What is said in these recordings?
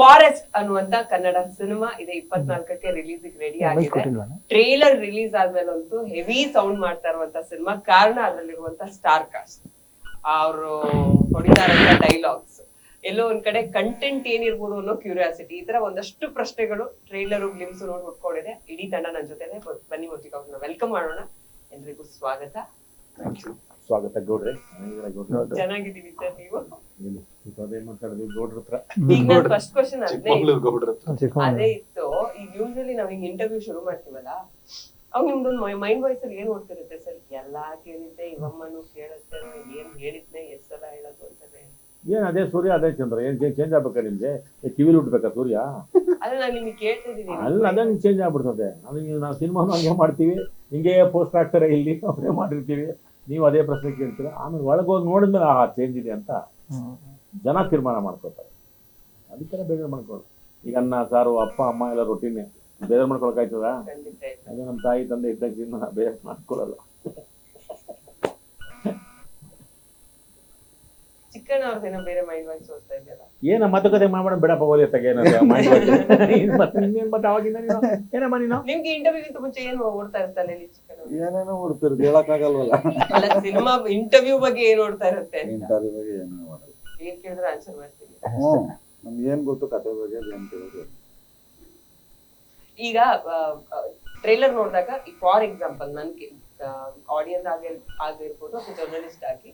Forest ಅನ್ನುವಂತ Kannada cinema ಇದೆ ಇಪ್ಪತ್ನಾಲ್ಕಕ್ಕೆ ರಿಲೀಸ್ ರೆಡಿ ಆಗಿದೆ. ಟ್ರೇಲರ್ ರಿಲೀಸ್ ಆದ್ಮೇಲಂತೂ ಹೆವಿ ಸೌಂಡ್ ಮಾಡ್ತಾ ಇರುವಂತ ಸಿನಿಮಾ. ಕಾರಣ ಅದ್ರಲ್ಲಿರುವಂತ ಸ್ಟಾರ್ ಕಾಸ್ಟ್ ಅವರು ಹೊಡಿತಾ ಇರುವಂತ ಡೈಲಾಗ್ಸ್ ಎಲ್ಲೋ ಒಂದ್ ಕಡೆ ಕಂಟೆಂಟ್ ಏನಿರ್ಬೋದು ಅನ್ನೋ ಕ್ಯೂರಿಯಾಸಿಟಿ ಈ ತರ ಒಂದಷ್ಟು ಪ್ರಶ್ನೆಗಳು ಟ್ರೇಲರ್ ಗ್ಲಿಮ್ಸ್ ನೋಡಿ ಹುಡ್ಕೊಂಡಿದೆ. ಇಡೀ ತಂಡ ನನ್ನ ಜೊತೆ ಬನ್ನಿ ಒಟ್ಟಿಗೆ ಅವ್ರನ್ನ ವೆಲ್ಕಮ್ ಮಾಡೋಣ. ಎಲ್ರಿಗೂ ಸ್ವಾಗತ. ಸ್ವಾಗತ ಗೌಡ್ರೆ. ಚೆನ್ನಾಗಿದ್ದೀವಿ ಸರ್ ನೀವು? ಏನು ಅದೇ ಮಾತಾಡಿದ್ವಿ ಈಗ ನಾನು ಫಸ್ಟ್ ಕ್ವಶನ್ ಅದೇ ಇತ್ತು. ಈಗ ಯೂಶಲಿ ನಾವ್ ಹಿಂಗ್ ಇಂಟರ್ವ್ಯೂ ಶುರು ಮಾಡ್ತೀವಲ್ಲ ಅವ್ ನಿಮ್ದೊಂದು ಮೈಂಡ್ ವಾಯ್ಸ್ ಅಲ್ಲಿ ಏನ್ ಓಡ್ತಿರುತ್ತೆ ಸರ್? ಎಲ್ಲಾ ಕೇಳಿದ್ದೆ ಇವಮ್ಮನು ಕೇಳುತ್ತೆ ಏನ್ ಹೇಳಿದ್ನೆ ಎಷ್ಟ್ ಸಲ ಹೇಳೋದು ಅಂತಾನೆ. ಏನ್ ಅದೇ ಸೂರ್ಯ ಅದೇ ಚಂದ್ರ? ಏನ್ ಚೇಂಜ್ ಆಗ್ಬೇಕಾ ನಿಮ್ಗೆ? ಕಿವಿಲ್ ಉಟ್ಬೇಕಾ ಸೂರ್ಯ? ಅಲ್ಲ ನಾನು ನಿಮಗೆ ಕೇಳ್ತಿದ್ದೀನಿ ಅಲ್ಲ ಅದೇ ಚೇಂಜ್ ಆಗ್ಬಿಡ್ತದೆ. ಅದು ನಾವು ಸಿನಿಮಾನು ಹಂಗೆ ಮಾಡ್ತೀವಿ. ಹಿಂಗೆ ಪೋಸ್ಟ್ ಹಾಕ್ತಾರೆ ಇಲ್ಲಿ ಅವರೇ ಮಾಡಿರ್ತೀವಿ. ನೀವು ಅದೇ ಪ್ರಶ್ನೆ ಕೇಳ್ತೀರಾ? ಆಮೇಲೆ ಒಳಗೆ ಹೋಗಿ ನೋಡಿದ್ಮೇಲೆ ಆ ಚೇಂಜ್ ಇದೆ ಅಂತ ಜನ ತೀರ್ಮಾನ ಮಾಡ್ಕೊತಾರೆ ಅದಕ್ಕೆಲ್ಲ ಬೇಜಾರು ಮಾಡ್ಕೊಳ್ಳಿ ಈಗ ಅನ್ನ ಸಾರು ಅಪ್ಪ ಅಮ್ಮ ಎಲ್ಲ ರೊಟ್ಟಿನೇ ಬೇಜಾರು ಮಾಡ್ಕೊಳಕಾಯ್ತದ. ಅದೇ ನಮ್ಮ ತಾಯಿ ತಂದೆ ಇದ್ದಾಗ ಜೀವನ ಬೇರೆ ಮಾಡ್ಕೊಳ್ಳಲ್ಲ ಏನ ಮಾತುಕತೆ ಮಾಡ್ಬೇಡ ಬಿಡಪ್ಪ ಹೋಲಿ ಅತ್ತಾಗ ಮತ್ತೆ ಇನ್ನೇನ್ ಮತ್ತೆ ಅವಾಗಿಂದ ಏನಮ್ಮ ನೀನು? ನಿಮ್ಗೆ ಇಂಟರ್ವ್ಯೂಗಿಂತ ಮುಂಚೆ ಏನು ಓಡ್ತಾ ಇರ್ತಾನೆ? ಏನೇನೋ ಹುಡ್ತಿರ್ದು ಹೇಳಕ್ಕಾಗಲ್ವಲ್ಲ? ಅಲ್ಲ ಸಿನಿಮಾ ಇಂಟರ್ವ್ಯೂ ಬಗ್ಗೆ ಏನ್ ನೋಡ್ತಾ ಇರುತ್ತೆ? ಇಂಟರ್ವ್ಯೂ ಬಗ್ಗೆ ಏನೋ ಮಾಡಲ್ಲ ಏನ್ ಕೇಳಿದ್ರೆ ಆನ್ಸರ್ ಮಾಡ್ತೀನಿ. ಹ್ಞೂ ನಮ್ಗೆ ಏನ್ ಗೊತ್ತು ಕತೆ ಬಗ್ಗೆ ಏನ್ ತಿಳಿದು ಈಗ ಟ್ರೈಲರ್ ನೋಡಿದಾಗ ಫಾರ್ ಎಕ್ಸಾಂಪಲ್ ನನ್ಗೆ ಆಡಿಯನ್ಸ್ ಆಗಿರ್ ಆಗಿರ್ಬೋದು ಅಥವಾ ಜರ್ನಲಿಸ್ಟ್ ಆಗಿ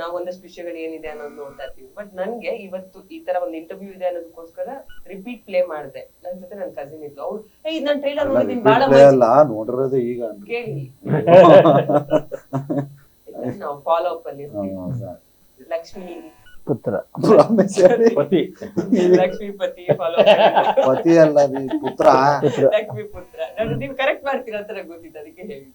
ನಾವು ಒಂದಷ್ಟು ವಿಷಯಗಳು ಏನಿದೆ ಅನ್ನೋದು ನೋಡ್ತಾ ಇರ್ತೀವಿ. ಬಟ್ ನನ್ಗೆ ಇವತ್ತು ಈ ತರ ಒಂದು ಇಂಟರ್ವ್ಯೂ ಇದೆ ಅನ್ನೋದಕ್ಕೋಸ್ಕರ ರಿಪೀಟ್ ಪ್ಲೇ ಮಾಡಿದೆ. ನನ್ ಜೊತೆ ನನ್ನ ಕಸಿನ್ ಇದ್ಲು. ಅವ್ಳು ಏ ಇದ್ ನಾನ್ ಟ್ರೈಲರ್ ನೋಡಿದೀನಿ ಬಹಳ ಅಲ್ಲ ನೋಡಿರೋದೇ ಈಗ ಕೇಳಿ. ನಾವು ಫಾಲೋ ಅಪ್ ಅಲ್ಲಿ. ಲಕ್ಷ್ಮಿ. ಪುತ್ರ. ಪತಿ. ಲಕ್ಷ್ಮಿ ಪತಿ ಫಾಲೋ ಪತಿ ಅಲ್ಲ ನೀ ಪುತ್ರ. ಲಕ್ಷ್ಮಿ ಪುತ್ರ. ನಾನು ನೀವು ಕರೆಕ್ಟ್ ಮಾಡ್ತೀರಾ ಅಂತ ನಂಗೆ ಗೊತ್ತಿತ್ತು ಅದಕ್ಕೆ ಹೇಳಿ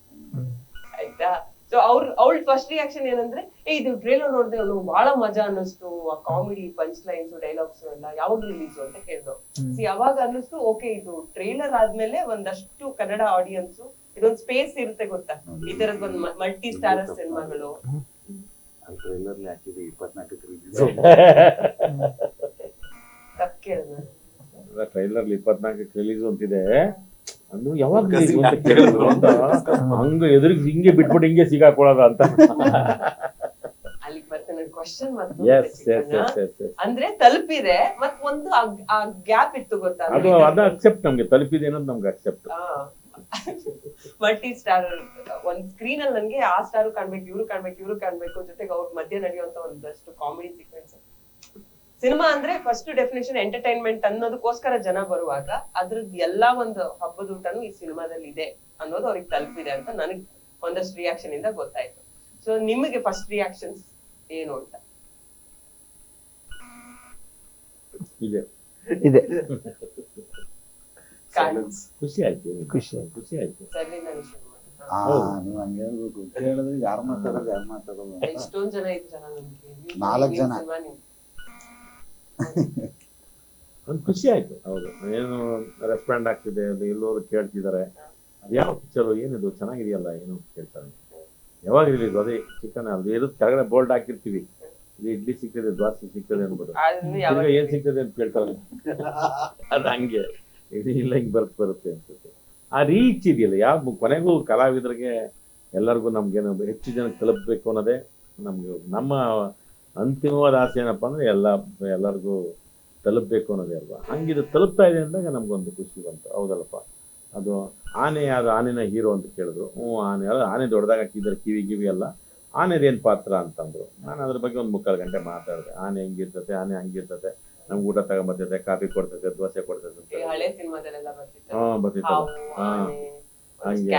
ಆಯ್ತಾ? ಸೊ ಅವ್ರ ಅವಳ ಫಸ್ಟ್ ರಿಯಾಕ್ಷನ್ ಏನಂದ್ರೆ ಏ ಇದು ಟ್ರೇಲರ್ ನೋಡಿದೆ ಅದು ಬಹಳ ಮಜಾ ಅನ್ನಿಸ್ತು ಆ ಕಾಮಿಡಿ ಪಂಚ್ ಲೈನ್ಸ್ ಡೈಲಾಗ್ಸ್ ಎಲ್ಲ ಯಾವಾಗ ರಿಲೀಸ್ ಅಂತ ಕೇಳಿದ್ರು ಸಿ ಅವಾಗ ಅನ್ನಿಸ್ತು ಓಕೆ ಇದು ಟ್ರೇಲರ್ ಆದ್ಮೇಲೆ ಒಂದಷ್ಟು ಕನ್ನಡ ಆಡಿಯನ್ಸ್ ಇದೊಂದು ಸ್ಪೇಸ್ ಇರುತ್ತೆ ಗೊತ್ತಾ? ಈ ತರದ್ ಒಂದ್ ಮಲ್ಟಿ ಸ್ಟಾರರ್ ಸಿನಿಮಾಗಳು. ಟ್ರೈಲರ್ ಹಾಕಿದೆ ಇಪ್ಪತ್ನಾಲ್ಕಕ್ಕೆ ರಿಲೀಸ್ ತಪ್ಪು ಕೇಳಿದ್ರು ಟ್ರೈಲರ್ ಇಪ್ಪತ್ನಾಲ್ಕಕ್ಕೆ ರಿಲೀಸ್ ಅಂತಿದೆ. ಅಂದ್ರು ಯಾವಾಗ ಅಂತ ಹಂಗ ಎದುರಿಗೆ ಹಿಂಗೆ ಬಿಟ್ಬಿಟ್ಟು ಹಿಂಗೆ ಸಿಗಾಕೊಳ್ಳೋದ ಅಂತ. ಅಂದ್ರೆ ತಲುಪಿದೆ ಮತ್ ಒಂದು ಆ ಗ್ಯಾಪ್ ಇತ್ತು ಗೊತ್ತಾ? ಅದು ಅದ ಅಕ್ಸೆಪ್ಟ್ ನಮ್ಗೆ ತಲುಪಿದೆ ಅನ್ನೋದು ನಮ್ಗೆ ಅಕ್ಸೆಪ್ಟ್ ಮಲ್ಟಿ ಸ್ಟಾರ್ ಒಂದ್ ಸ್ಕ್ರೀನ್ ಅಲ್ಲಿ ನನ್ಗೆ ಆ ಸ್ಟಾರು ಕಾಣ್ಬೇಕು ಇವ್ರು ಕಾಣ್ಬೇಕು ಇವ್ರು ಕಾಣ್ಬೇಕು ಜೊತೆಗೆ ಅವ್ರ ಮಧ್ಯೆ ನಡೆಯುವಂತ ಒಂದಷ್ಟು ಕಾಮಿಡಿ ಸೀಕ್ವೆನ್ಸ್ ಸಿನಿಮಾ ಅಂದ್ರೆ ಫಸ್ಟ್ ಡೆಫಿನೇಷನ್ ಎಂಟರ್ಟೈನ್ಮೆಂಟ್ ಅನ್ನೋದಕ್ಕೋಸ್ಕರ ಜನ ಬರುವಾಗ ಅದ್ರದ್ ಎಲ್ಲಾ ಒಂದು ಹಬ್ಬದ ಊಟನು ಈ ಸಿನಿಮಾದಲ್ಲಿ ಇದೆ ಅನ್ನೋದು ಅವ್ರಿಗೆ ತಲುಪಿದೆ ಅಂತ ನನಗ್ ಒಂದಷ್ಟು ರಿಯಾಕ್ಷನ್ ಇಂದ ಗೊತ್ತಾಯ್ತು. ಸೊ ನಿಮಗೆ ಫಸ್ಟ್ ರಿಯಾಕ್ಷನ್ಸ್ ಏನು ಅಂತ? ಇದೆ. ಇದೆ. ಖುಷಿ ಆಯ್ತು ಖುಷಿ ಆಯ್ತು. ಖುಷಿ ಆಯ್ತು. ಸರಿ ನಾನು ಶುರು ಹಾ ನೀವ್ ಹೇಳ್ಬೇಕು. ಕೇಳಿದ್ರೆ ಯಾರು ಮಾತಾಡೋದು ಯಾರು ಮಾತಾಡೋದು. ಎಷ್ಟೊಂದ್ ಜನ ಇದ್ರು ನೀವು- ಜನ. ಒಂದು ಖುಷಿ ಆಯ್ತು. ಹೌದು. ಏನು ರೆಸ್ಪಾಂಡ್ ಆಗ್ತಿದೆ ಅಲ್ಲಿ ಎಲ್ಲರೂ ಕೇಳ್ತಿದ್ದಾರೆ. ಅದು ಯಾವ ಪಿಕ್ಚರು ಏನಿದು ಚೆನ್ನಾಗಿದೆಯಲ್ಲ ಏನು ಕೇಳ್ತಾರೆ. ಯಾವಾಗ ರಿಲೀಸ್ ಅದೇ ಚಿಕನ್ ಅದು ಇರೋದ್ ಕೆಳಗಡೆ ಬೋಲ್ಡ್ ಹಾಕಿರ್ತೀವಿ. ಇದು ಇಡ್ಲಿ ಸಿಗ್ತದೆ ದ್ವಾಸಿ ಸಿಗ್ತದೆ ಅನ್ಬೋದು ಏನ್ ಸಿಗ್ತದೆ ಅಂತ ಕೇಳ್ತಾರೆ. ಅದು ಹಂಗೆ. ಇದು ಇಲ್ಲ ಹಿಂಗೆ ಬರ್ತ್ ಬರುತ್ತೆ ಅನ್ಸುತ್ತೆ. ಆ ರೀಚ್ ಇದೆಯಲ್ಲ ಯಾವ ಕೊನೆಗೂ ಕಲಾವಿದರಿಗೆ ಎಲ್ಲರಿಗೂ ನಮ್ಗೇನು ಹೆಚ್ಚು ಜನ ತಲುಪಬೇಕು ಅನ್ನೋದೇ ನಮ್ಗೆ ನಮ್ಮ ಅಂತಿಮವಾದ ಆಸೆ ಏನಪ್ಪ ಅಂದ್ರೆ ಎಲ್ಲ ಎಲ್ಲರಿಗೂ ತಲುಪಬೇಕು ಅನ್ನೋದೇ ಅಲ್ವಾ? ಹಂಗಿದು ತಲುಪ್ತಾ ಇದೆ ಅಂದಾಗ ನಮ್ಗೊಂದು ಖುಷಿ ಬಂತು. ಹೌದಲ್ಲಪ್ಪ? ಅದು ಆನೆ ಯಾರು ಆನೆನ ಹೀರೋ ಅಂತ ಕೇಳಿದ್ರು. ಹ್ಞೂ ಆನೆ ಅಲ್ಲ ಆನೆ ದೊಡ್ಡದಾಗ ಹಾಕಿದ್ದಾರೆ ಕಿವಿ ಕಿವಿ ಅಲ್ಲ ಆನೆದೇನು ಪಾತ್ರ ಅಂತಂದ್ರು ನಾನು ಅದ್ರ ಬಗ್ಗೆ ಒಂದು ಮುಕ್ಕಾಲು ಗಂಟೆ ಮಾತಾಡಿದೆ. ಆನೆ ಹೆಂಗಿರ್ತತೆ ಆನೆ ಹಂಗಿರ್ತದೆ ನಮ್ಗೆ ಊಟ ತಗೊಂಬರ್ತೈತೆ ಕಾಫಿ ಕೊಡ್ತೈತೆ ದೋಸೆ ಕೊಡ್ತೈತೆ ಹಾ ಬರ್ತಿತ್ತು. ಹಾ. ಆನೆ ಹಂಗೆ.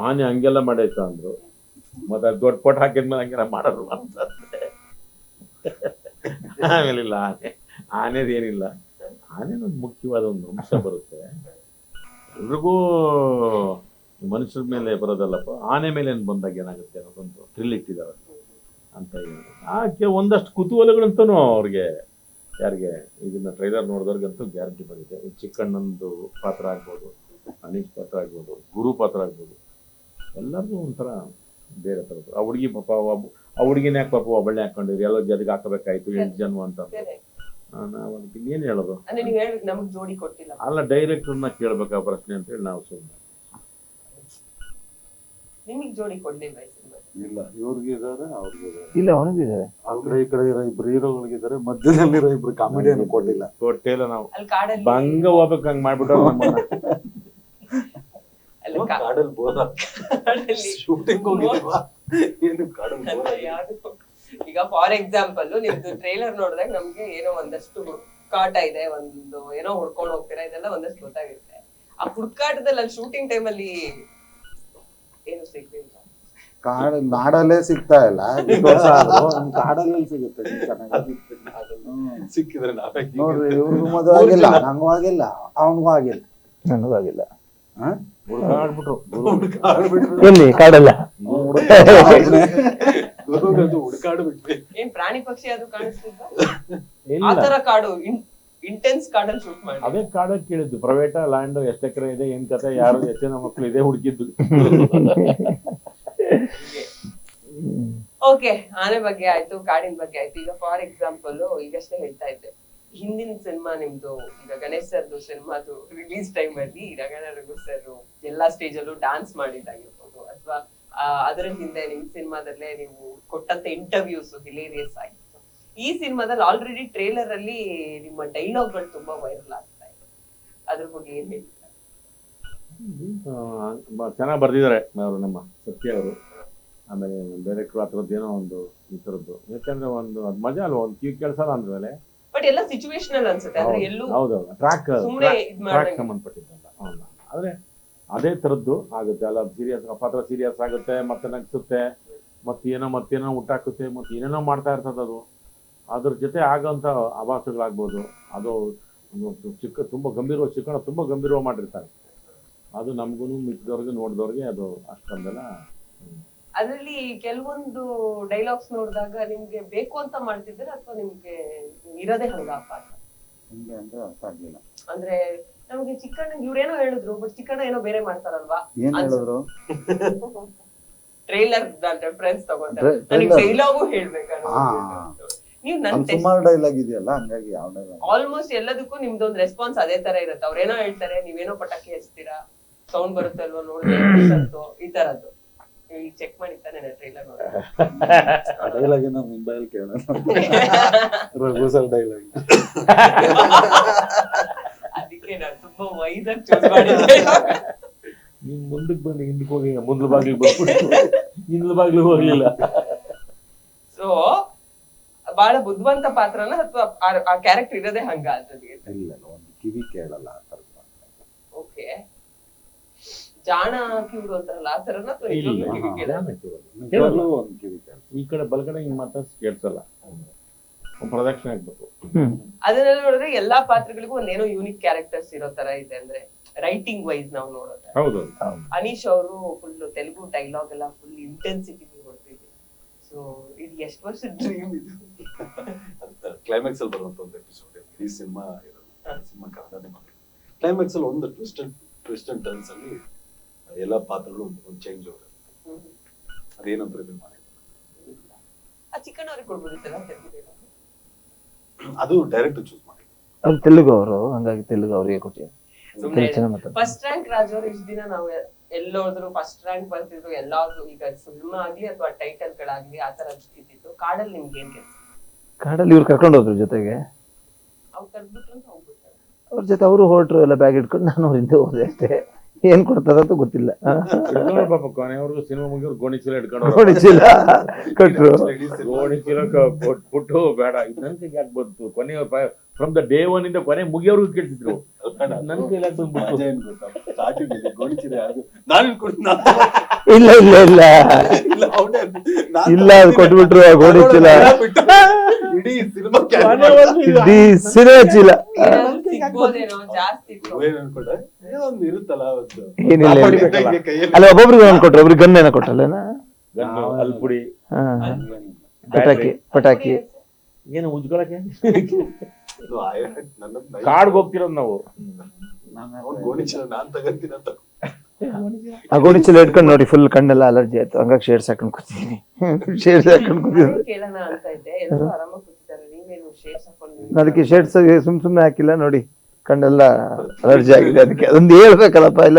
ಆನೆ ಹಂಗೆಲ್ಲ ಮಾಡೈತ ಅಂದ್ರು. ಮತ್ತೆ ದೊಡ್ಡ ಪೋಟ್ ಹಾಕಿದ್ಮೇಲೆ ಹಂಗೆಲ್ಲ ಮಾಡೋರು ಅಂತ. ಆಮೇಲೆ ಇಲ್ಲ ಆನೆ. ಆನೆದೇನಿಲ್ಲ. ಮುಖ್ಯವಾದ ಒಂದು ಅಂಶ ಬರುತ್ತೆ. ಎಲ್ರಿಗೂ ಮನುಷ್ಯರ ಮೇಲೆ ಬರೋದಲ್ಲಪ್ಪ, ಆನೆ ಮೇಲೆ ಏನು ಬಂದಾಗ ಏನಾಗುತ್ತೆ ಅನ್ನೋದೊಂದು ಥ್ರಿಲ್ ಇಟ್ಟಿದ್ದಾರೆ. ಅಂತ ಹೇಳಿ. ಆಕೆ ಒಂದಷ್ಟು ಕುತೂಹಲಗಳಂತೂ ಅವ್ರಿಗೆ ಯಾರಿಗೆ ಇದನ್ನ ಟ್ರೈಲರ್ ನೋಡಿದವ್ರಿಗಂತೂ ಗ್ಯಾರಂಟಿ ಬಂದಿದೆ. ಚಿಕ್ಕಣ್ಣಂದು ಪಾತ್ರ ಆಗ್ಬೋದು ಅನೀಶ್ ಪಾತ್ರ ಆಗ್ಬೋದು, ಗುರು ಪಾತ್ರ ಆಗ್ಬೋದು. ಎಲ್ಲರಿಗೂ ಒಂಥರ ಬೇರೆ ಥರದ್ದು. ಆ ಹುಡುಗಿ ಪಾಪ ಆ ಹುಡುಗಿನ ಯಾಕೆ ಪಾಪ ಒಬ್ಬಳೆ ಹಾಕೊಂಡಿರಿ ಎಲ್ಲ ಜೊತೆಗೆ ಹಾಕಬೇಕಾಯ್ತು ಎಂಟು ಜನ್ಮ ಅಂತ ನಾವು ಅದಕ್ಕೆ ಇನ್ನೇನು ಹೇಳೋದು? ಅಂದ್ರೆ ನೀವ್ ನಮಗ್ ಜೋಡಿ ಕೊಟ್ಟಿಲ್ಲ. ಅಲ್ಲ ಡೈರೆಕ್ಟರ್ನ ಕೇಳ್ಬೇಕಾ ಪ್ರಶ್ನೆ ಅಂತೇಳಿ ನಾವು ಸುಮ್ಮನೆ ನಿಮಗ್ ಜೋಡಿ ಕೊಡ್ಲಿಲ್ಲ ಈ ಸಿನಿಮಾ? ಇಲ್ಲ ಇವ್ರಿಗೆ ಇದಾರೆ ಅವ್ರಿಗೆ ಇದಾರೆ. ಇಲ್ಲ ಅವನಿಗಿದ್ದಾರೆ ಆ ಕಡೆ ಈ ಕಡೆ ಇರೋ ಇಬ್ರು ಮಧ್ಯದಲ್ಲಿರೋ ಇಬ್ರು ಕೊಟ್ಟಿಲ್ಲ ಕೊಟ್ಟಿಲ್ಲ ನಾವು. ಅಲ್ಲಿ ಕಾಡಲ್ಲಿ ಭಂಗ ಹೋಗ್ಬೇಕು ಹಂಗ್ ಮಾಡ್ಬಿಟ್ಟು ನಮ್ಮನ್ನ ಅಲ್ಲಿ ಕಾ- ಕಾಡಲ್ಲಿ ಶೂಟಿಂಗ್ ಹೋಗಿಲ್ವಾ ಈಗ ಫಾರ್ ಎಕ್ಸಾಂಪಲ್ ನಿಮ್ದು ಟ್ರೈಲರ್ ನೋಡಿದಾಗ ನಮ್ಗೆ ಏನೋ ಒಂದಷ್ಟು ಹುಡುಕಾಟ ಇದೆ ಒಂದು ಏನೋ ಹುಡ್ಕೊಂಡು ಹೋಗ್ತೀರಾ ಇದೆಲ್ಲ ಒಂದಷ್ಟು ಗೊತ್ತಾಗುತ್ತೆ. ಆ ಹುಡುಕಾಟದಲ್ಲಿ ಅಲ್ಲಿ ಶೂಟಿಂಗ್ ಟೈಮಲ್ಲಿ ಏನು ಸಿಗ್ಲಿಲ್ಲ? ಕಾಡ ನಾಡಲ್ಲೇ ಸಿಗ್ತಾ ಇಲ್ಲ. ಕಾಡಲ್ಲಿ ಸಿಗುತ್ತೆ ಸಿಕ್ಕಿದ್ರೆ ನೋಡ್ರಿ ಇವ್ರಿಗೂ ಮದುವೆ ಆಗಿಲ್ಲ ನಂಗೂ ಆಗಿಲ್ಲ ಅವನಿಗೂ ಆಗಿಲ್ಲ. ನನಗೂ ಆಗಿಲ್ಲ. ಹ? ಎಲ್ಲಿ ಕಾಡಲ್ಲ? ಏನ್ ಪ್ರಾಣಿ ಪಕ್ಷಿ ಅದು ಕಾಣಿಸ್ತಿದ್ದ ಇಲ್ಲ. ಆ ತರ ಕಾಡು ಇಂಟೆನ್ಸ್ ಕಾಡಲ್ಲಿ ಶೂಟ್ ಮಾಡಿ ಅದೇ ಕಾಡಕ್ ಕೇಳಿದ್ದು. ಪ್ರೈವೇಟ್ ಲ್ಯಾಂಡ್ ಎಷ್ಟು ಎಕರೆ ಇದೆ ಏನ್ ಕತೆ ಯಾರು ಎಷ್ಟು ಜನ ಮಕ್ಳು ಇದೆ ಹುಡುಕಿದ್ದು ಓಕೆ ಆನೆ ಬಗ್ಗೆ ಆಯ್ತು ಕಾಡಿನ ಬಗ್ಗೆ ಆಯ್ತು. ಈಗ ಫಾರ್ ಎಕ್ಸಾಂಪಲ್ ಈಗಷ್ಟೇ ಹೇಳ್ತಾ ಇದ್ದೆ. ಹಿಂದಿನ ಸಿನಿಮಾ ನಿಮ್ದು, ಈಗ ಗಣೇಶ್ ಸರ್ದು ಸಿನಿಮಾದು ರಿಲೀಸ್ ಟೈಮ್ ಅಲ್ಲಿ ರಗಣ ರಘು ಸರ್ ಎಲ್ಲಾ ಸ್ಟೇಜ್ ಅಲ್ಲೂ ಡಾನ್ಸ್ ಮಾಡಿದ್ದಾಗಿರ್ಬೋದು. ಅಥವಾ ಅದರ ಹಿಂದೆ ನಿಮ್ ಸಿನಿಮಾದಲ್ಲೇ ನೀವು ಕೊಟ್ಟಂತ ಇಂಟರ್ವ್ಯೂಸ್ ಹಿಲೇರಿಯಸ್ ಆಗಿತ್ತು. ಈ ಸಿನಿಮಾದಲ್ಲಿ ಆಲ್ರೆಡಿ ಟ್ರೇಲರ್ ಅಲ್ಲಿ ನಿಮ್ಮ ಡೈಲಾಗ್ಗಳು ತುಂಬಾ ವೈರಲ್ ಆಗ್ತಾ ಇದೆ. ಅದ್ರ ಬಗ್ಗೆ ಏನ್ ಹೇಳ್ತೀರಾ? ಚೆನ್ನಾಗಿ ಬರ್ದಿದ್ದಾರೆ ಅವರು ನಮ್ಮ ಸತ್ಯ ಅವರು. ಆಮೇಲೆ ಆ ಥರದ್ದು ಏನೋ ಒಂದು ಈ ಥರದ್ದು. ಯಾಕಂದ್ರೆ ಒಂದು, ಅದು ಮಜಾ ಅಲ್ವಾ? ಒಂದು ಕಿವಿ ಕೆಲಸ ಅಂದ್ಮೇಲೆ. ಬಟ್ ಎಲ್ಲ ಸಿಚುವೇಶನಲ್ ಅನ್ಸುತ್ತೆ. ಅಂದ್ರೆ ಎಲ್ಲೂ ಹೌದೌದು ಟ್ರ್ಯಾಕ್ ಸುಮ್ನೆ ಇದ್ ಟ್ರ್ಯಾಕ್ ಮಾಡ್ದಂಗೆ ಸಂಬಂಧಪಟ್ಟಿದ್ದಲ್ಲ ಹೌದಾ. ಆದ್ರೆ ಅದೇ ತರದ್ದು ಆಗುತ್ತೆ. ಅಲ್ಲ ಸೀರಿಯಸ್ ಪಾತ್ರ ಸೀರಿಯಸ್ ಆಗುತ್ತೆ ಮತ್ತೆ ನಗ್ಸುತ್ತೆ ಮತ್ತೆ ಏನೋ ಮತ್ತೇನೋ ಹುಟ್ಟಾಕುತ್ತೆ ಮತ್ತೆ ಏನೇನೋ ಮಾಡ್ತಾ ಇರ್ತದೆ ಅದು. ಅದ್ರ ಜೊತೆ ಆಗೋಂಥ ಆಭಾಸಗಳಾಗ್ಬೋದು. ಅದು ಒಂದು ಚಿಕ್ಕ ತುಂಬಾ ಗಂಭೀರ ಚಿಕ್ಕಣ ತುಂಬಾ ಗಂಭೀರವಾಗಿ ಮಾಡಿರ್ತಾರೆ. ಅದು ನಮಗೂ ಮಿಕ್ಕಿದವ್ರಿಗೆ ನೋಡಿದವ್ರಿಗೆ ಅದು ಅಷ್ಟೊಂದೆಲ್ಲ ಅದ್ರಲ್ಲಿ ಕೆಲವೊಂದು ಡೈಲಾಗ್ಸ್ ನೋಡಿದಾಗ ನಿಮ್ಗೆ ಬೇಕು ಅಂತ ಮಾಡ್ತಿದ್ರೆ ಅಥವಾ ನಿಮ್ಗೆ ಇರೋದೇ ಹಂಗ ಅಂದ್ರೆ ಅರ್ಥ ಆಗ್ಲಿಲ್ಲ. ಅಂದ್ರೆ ನಮ್ಗೆ ಚಿಕ್ಕಣ್ಣ ಇವ್ರೇನೋ ಹೇಳಿದ್ರು ಬಟ್ ಚಿಕ್ಕಣ್ಣ ಏನೋ ಬೇರೆ ಮಾಡ್ತಾರಲ್ವಾ? ಏನ್ ಹೇಳಿದ್ರು? ಟ್ರೈಲರ್ ರೆಫರೆನ್ಸ್ ತಗೊಂಡ್ರೆ Tra- trailer. ಡೈಲಾಗು ಹೇಳ್ಬೇಕನ್ನೋ ಹಾ. ನೀವು ನನ್ ಅಲ್ಲಿ ಸುಮಾರು ಡೈಲಾಗ್ ಇದೆಯಲ್ಲ ಹಂಗಾಗಿ ಯಾವ ಡೈಲಾಗ್ ಆಲ್ಮೋಸ್ಟ್ ಎಲ್ಲದಕ್ಕೂ ನಿಮ್ದೊಂದು ರೆಸ್ಪಾನ್ಸ್ ಅದೇ ತರ ಇರುತ್ತೆ. ಅವ್ರೇನೋ ಹೇಳ್ತಾರೆ ನೀವೇನೋ ಪಟಾಕಿ ಹಚ್ತೀರಾ? ಸೌಂಡ್ ಬರುತ್ತೆ ಅಲ್ವಾ ನೋಡಿದ್ರೆ ಈ ತರದ್ದು. ಈಗ ಚೆಕ್ ಮಾಡಿ ತಾನೆ ಟ್ರೈಲರ್ ಆ ಡೈಲಾಗ್ ಏನೋ ಮುಂಬೈಲ್ ಕೇಳೋಣ ರಘು ಸರ್ ಡೈಲಾಗ್ ಅದಕ್ಕೆ ನಾನು ತುಂಬಾ ವೈದಾಗಿ ಚೂಸ್ ಮಾಡಿದ್ದೆ. ನೀನ್ ಮುಂದಕ್ಕೆ ಬಂದು ಹಿಂದಕ್ಕೆ ಹೋಗಿ ಮುಂದ್ಲ ಬಾಗಿಲು ಬಂದ್ಬಿಟ್ಟು ಹಿಂದ್ಲ ಬಾಗಿಲು ಹೋಗ್ಲಿಲ್ಲ. ಸೊ ಬಹಳ ಬುದ್ಧಿವಂತ ಪಾತ್ರನ ಅಥವಾ ಆ ಕ್ಯಾರೆಕ್ಟರ್ ಇರೋದೇ ಹಂಗ ಅದ್ರಲ್ಲಿ ಇಲ್ಲ ಒಂದು ಕಿವಿ ಕೇಳಲ್ಲ ಆ ಥರದ್ದು. ಓಕೆ ಜಾಣ ಕಿವಿಡು ಅಂತಾರಲ್ಲ ಆ ತರನ ಅಥವಾ ಇಲ್ಲ ನಿಜವಾಗ್ಲೂ ಕಿವಿ ಕೇಳಲ್ಲ? ಒಂದು ಕಿವಿ ಕೇಳ ಈ ಕಡೆ ಬಲಗಡೆ ಹಿಂಗ್ ಮಾತ್ರ ಕೇಳ್ಸಲ್ಲ. ಒಂದ್ ಪ್ರದಕ್ಷಿಣೆ ಆಗ್ಬೇಕು ಅದನ್ನೆಲ್ಲ ನೋಡಿದ್ರೆ ಎಲ್ಲಾ ಪಾತ್ರಗಳಿಗೂ ಒಂದೇನೋ ಯೂನಿಕ್ ಕ್ಯಾರೆಕ್ಟರ್ಸ್ ಇರೋ ತರ ಇದೆ ಅಂದ್ರೆ ರೈಟಿಂಗ್ ವೈಸ್ ನಾವು ನೋಡೋದು. ಹೌದು ಅನೀಶ್ ಅವರು ಫುಲ್ ತೆಲುಗು ಡೈಲಾಗ್ ಎಲ್ಲ ಫುಲ್ ಇಂಟೆನ್ಸಿಟಿ ಹೊಡ್ತಿದ್ರು ಸೊ ಇದು ಎಷ್ಟು ವರ್ಷ ಡ್ರೀಮ್ ಇದು? ಕ್ಲೈಮ್ಯಾಕ್ಸ್ ಅಲ್ಲಿ ಬರುವಂತ ಒಂದು ಎಪಿಸೋಡ್ ಈ ಸಿನಿಮಾ ಸಿನಿಮಾ ಕನ್ನಡನೇ ಮಾಡಿ ಕ್ಲೈಮ್ಯಾಕ್ಸ್ ಅಲ್ಲಿ ಒಂದು twist and twist and turns ಅಲ್ಲಿ ಎಲ್ಲಾ ಪಾತ್ರಗಳು ಒಂದು ಚೇಂಜ್ ಆಗುತ್ತೆ. ಅದೇನಂತ ರಿವೀಲ್ ಮಾಡಿ? ಅದು ಡೈರೆಕ್ಟ್ ಚೂಸ್ ಮಾಡಿ ಅವ್ರು ತೆಲುಗು ಅವರು ಹಂಗಾಗಿ ತೆಲುಗು ಅವ್ರಿಗೆ ಮಾತಾಡ್ತಾರೆ. ಫಸ್ಟ್ ರ್ಯಾಂಕ್ ರಾಜ್ ಅವರು ಇಷ್ಟ ದಿನ ನಾವು ಎಲ್ಲೋದ್ರು ಫಸ್ಟ್ ರ್ಯಾಂಕ್ ಬರ್ತಿದ್ರು ಎಲ್ಲಾದ್ರು ಈಗ ಸಿನಿಮಾ ಆಗ್ಲಿ ಅಥವಾ ಟೈಟಲ್ ಗಳಾಗ್ಲಿ ಆ ತರ ಇದ್ದಿತ್ತು ಕಾಡಲ್ಲಿ ನಿಮ್ಗೆ ಏನ್ ಕೆಲಸ? ಕಾಡಲ್ಲಿ ಇವ್ರು ಕರ್ಕೊಂಡು ಹೋದ್ರು ಜೊತೆಗೆ. ಅವ್ರು ಕರ್ದ್ಬಿಟ್ರು ಅಂತ ಹೋಗ್ಬಿಡ್ತಾರೆ ಅವ್ರ ಜೊತೆ ಅವರು ಹೊರಟ್ರು ಎಲ್ಲ ಬ್ಯಾಗ್ ಇಟ್ಕೊಂಡು ನಾನು ಅವ್ರ ಹಿಂದೆ ಹೋದೆ ಅಷ್ಟೇ. ಏನ್ ಕೊಡ್ತಾರಂತ ಗೊತ್ತಿಲ್ಲ. ಹಿಡ್ಕೊಂಡ್ರು ಪಾಪ ಕೊನೆವರೆಗೂ ಸಿನಿಮಾ ಮುಗಿಯೋರು ಗೋಣಿ ಚೀಲ ಹಿಡ್ಕೊಂಡು ನೋಡಿ ಚೀಲ ಕೊಟ್ರು. ಗೋಣಿ ಚೀಲ ಕ- ಕೊಟ್ಬಿಟ್ಟು ಬೇಡ ಇದು ನನ್ ಕೈಗೆ ಯಾಕೆ ಬಂತು? ಕೊನೆಯವ್ರ ಫ್ರಮ್ ದ ಡೇ ಒನ್ ಇಂದ ಕೊನೆ ಮುಗಿಯೋರ್ಗು ಕೇಳ್ತಿದ್ರು ನನ್ ಕೈಲಿ ಯಾಕೆ ಗೊತ್ತಾ? ಗೋಣಿಚೀಲ ನಾನು ಇಲ್ಲ ಇಲ್ಲ ಇಲ್ಲ. ಇಲ್ಲ ಅವನೇ ಇಲ್ಲ ಅದು ಕೊಟ್ಬಿಟ್ರು ಆ ಗೋಣಿ ಚೀಲ. ಇಡೀ ಸಿನಿಮಾ ಇಡೀ ಸಿನಿಮಾ ಚೀಲ ಜಾಸ್ತಿ ಇತ್ತು. ಏನ್ ಅನ್ಕೊಂಡೆ? ಏನೋ ಒಂದು ಇರುತ್ತಲ್ಲ ಏನಿಲ್ಲ ಅಲ್ಲ ಒಬ್ಬೊಬ್ರಿಗೆ ಒಂದ್ ಕೊಟ್ರು ಒಬ್ರಿಗೆ ಗನ್ ಏನೋ ಕೊಟ್ಟಲ್ಲನ ಅಲ್ಪುಡಿ ಹಾ. ಪಟಾಕಿ ಪಟಾಕಿ. ಏನು ಉಜ್ಕೊಳಕ್ಕೆ? ಕಾಡ್ಗೆ ಹೋಗ್ತಿರೋದು ನಾವು. ಗೋಣಿ ಚೀಲ ನಾನ್ ತಗಂತೀನಿ ಅಂತ. ಆ ಗೋಣಿ ಚೀಲ ಇಟ್ಕೊಂಡು ನೋಡಿ ಫುಲ್ ಕಣ್ಣೆಲ್ಲ ಅಲರ್ಜಿ ಆಯ್ತು. ಹಂಗಾಗಿ ಶೇಡ್ಸ್ ಹಾಕೊಂಡ್ ಕೂತೀನಿ ಹಾಕೊಂಡ್ ಶೇರ್ಸ್ ಹಾಕೊಂಡು ಅದಕ್ಕೆ ಶೇರ್ಸ್ ಸುಮ್ ಸುಮ್ನೆ ಹಾಕಿಲ್ಲ ನೋಡಿ. ಕಣ್ಣೆಲ್ಲ ಅಲರ್ಜಿ ಆಗಿದೆ ಅದಕ್ಕೆ. ಅದೊಂದು ಹೇಳ್ಬೇಕಲ್ಲಪ್ಪ ಇಲ್ಲ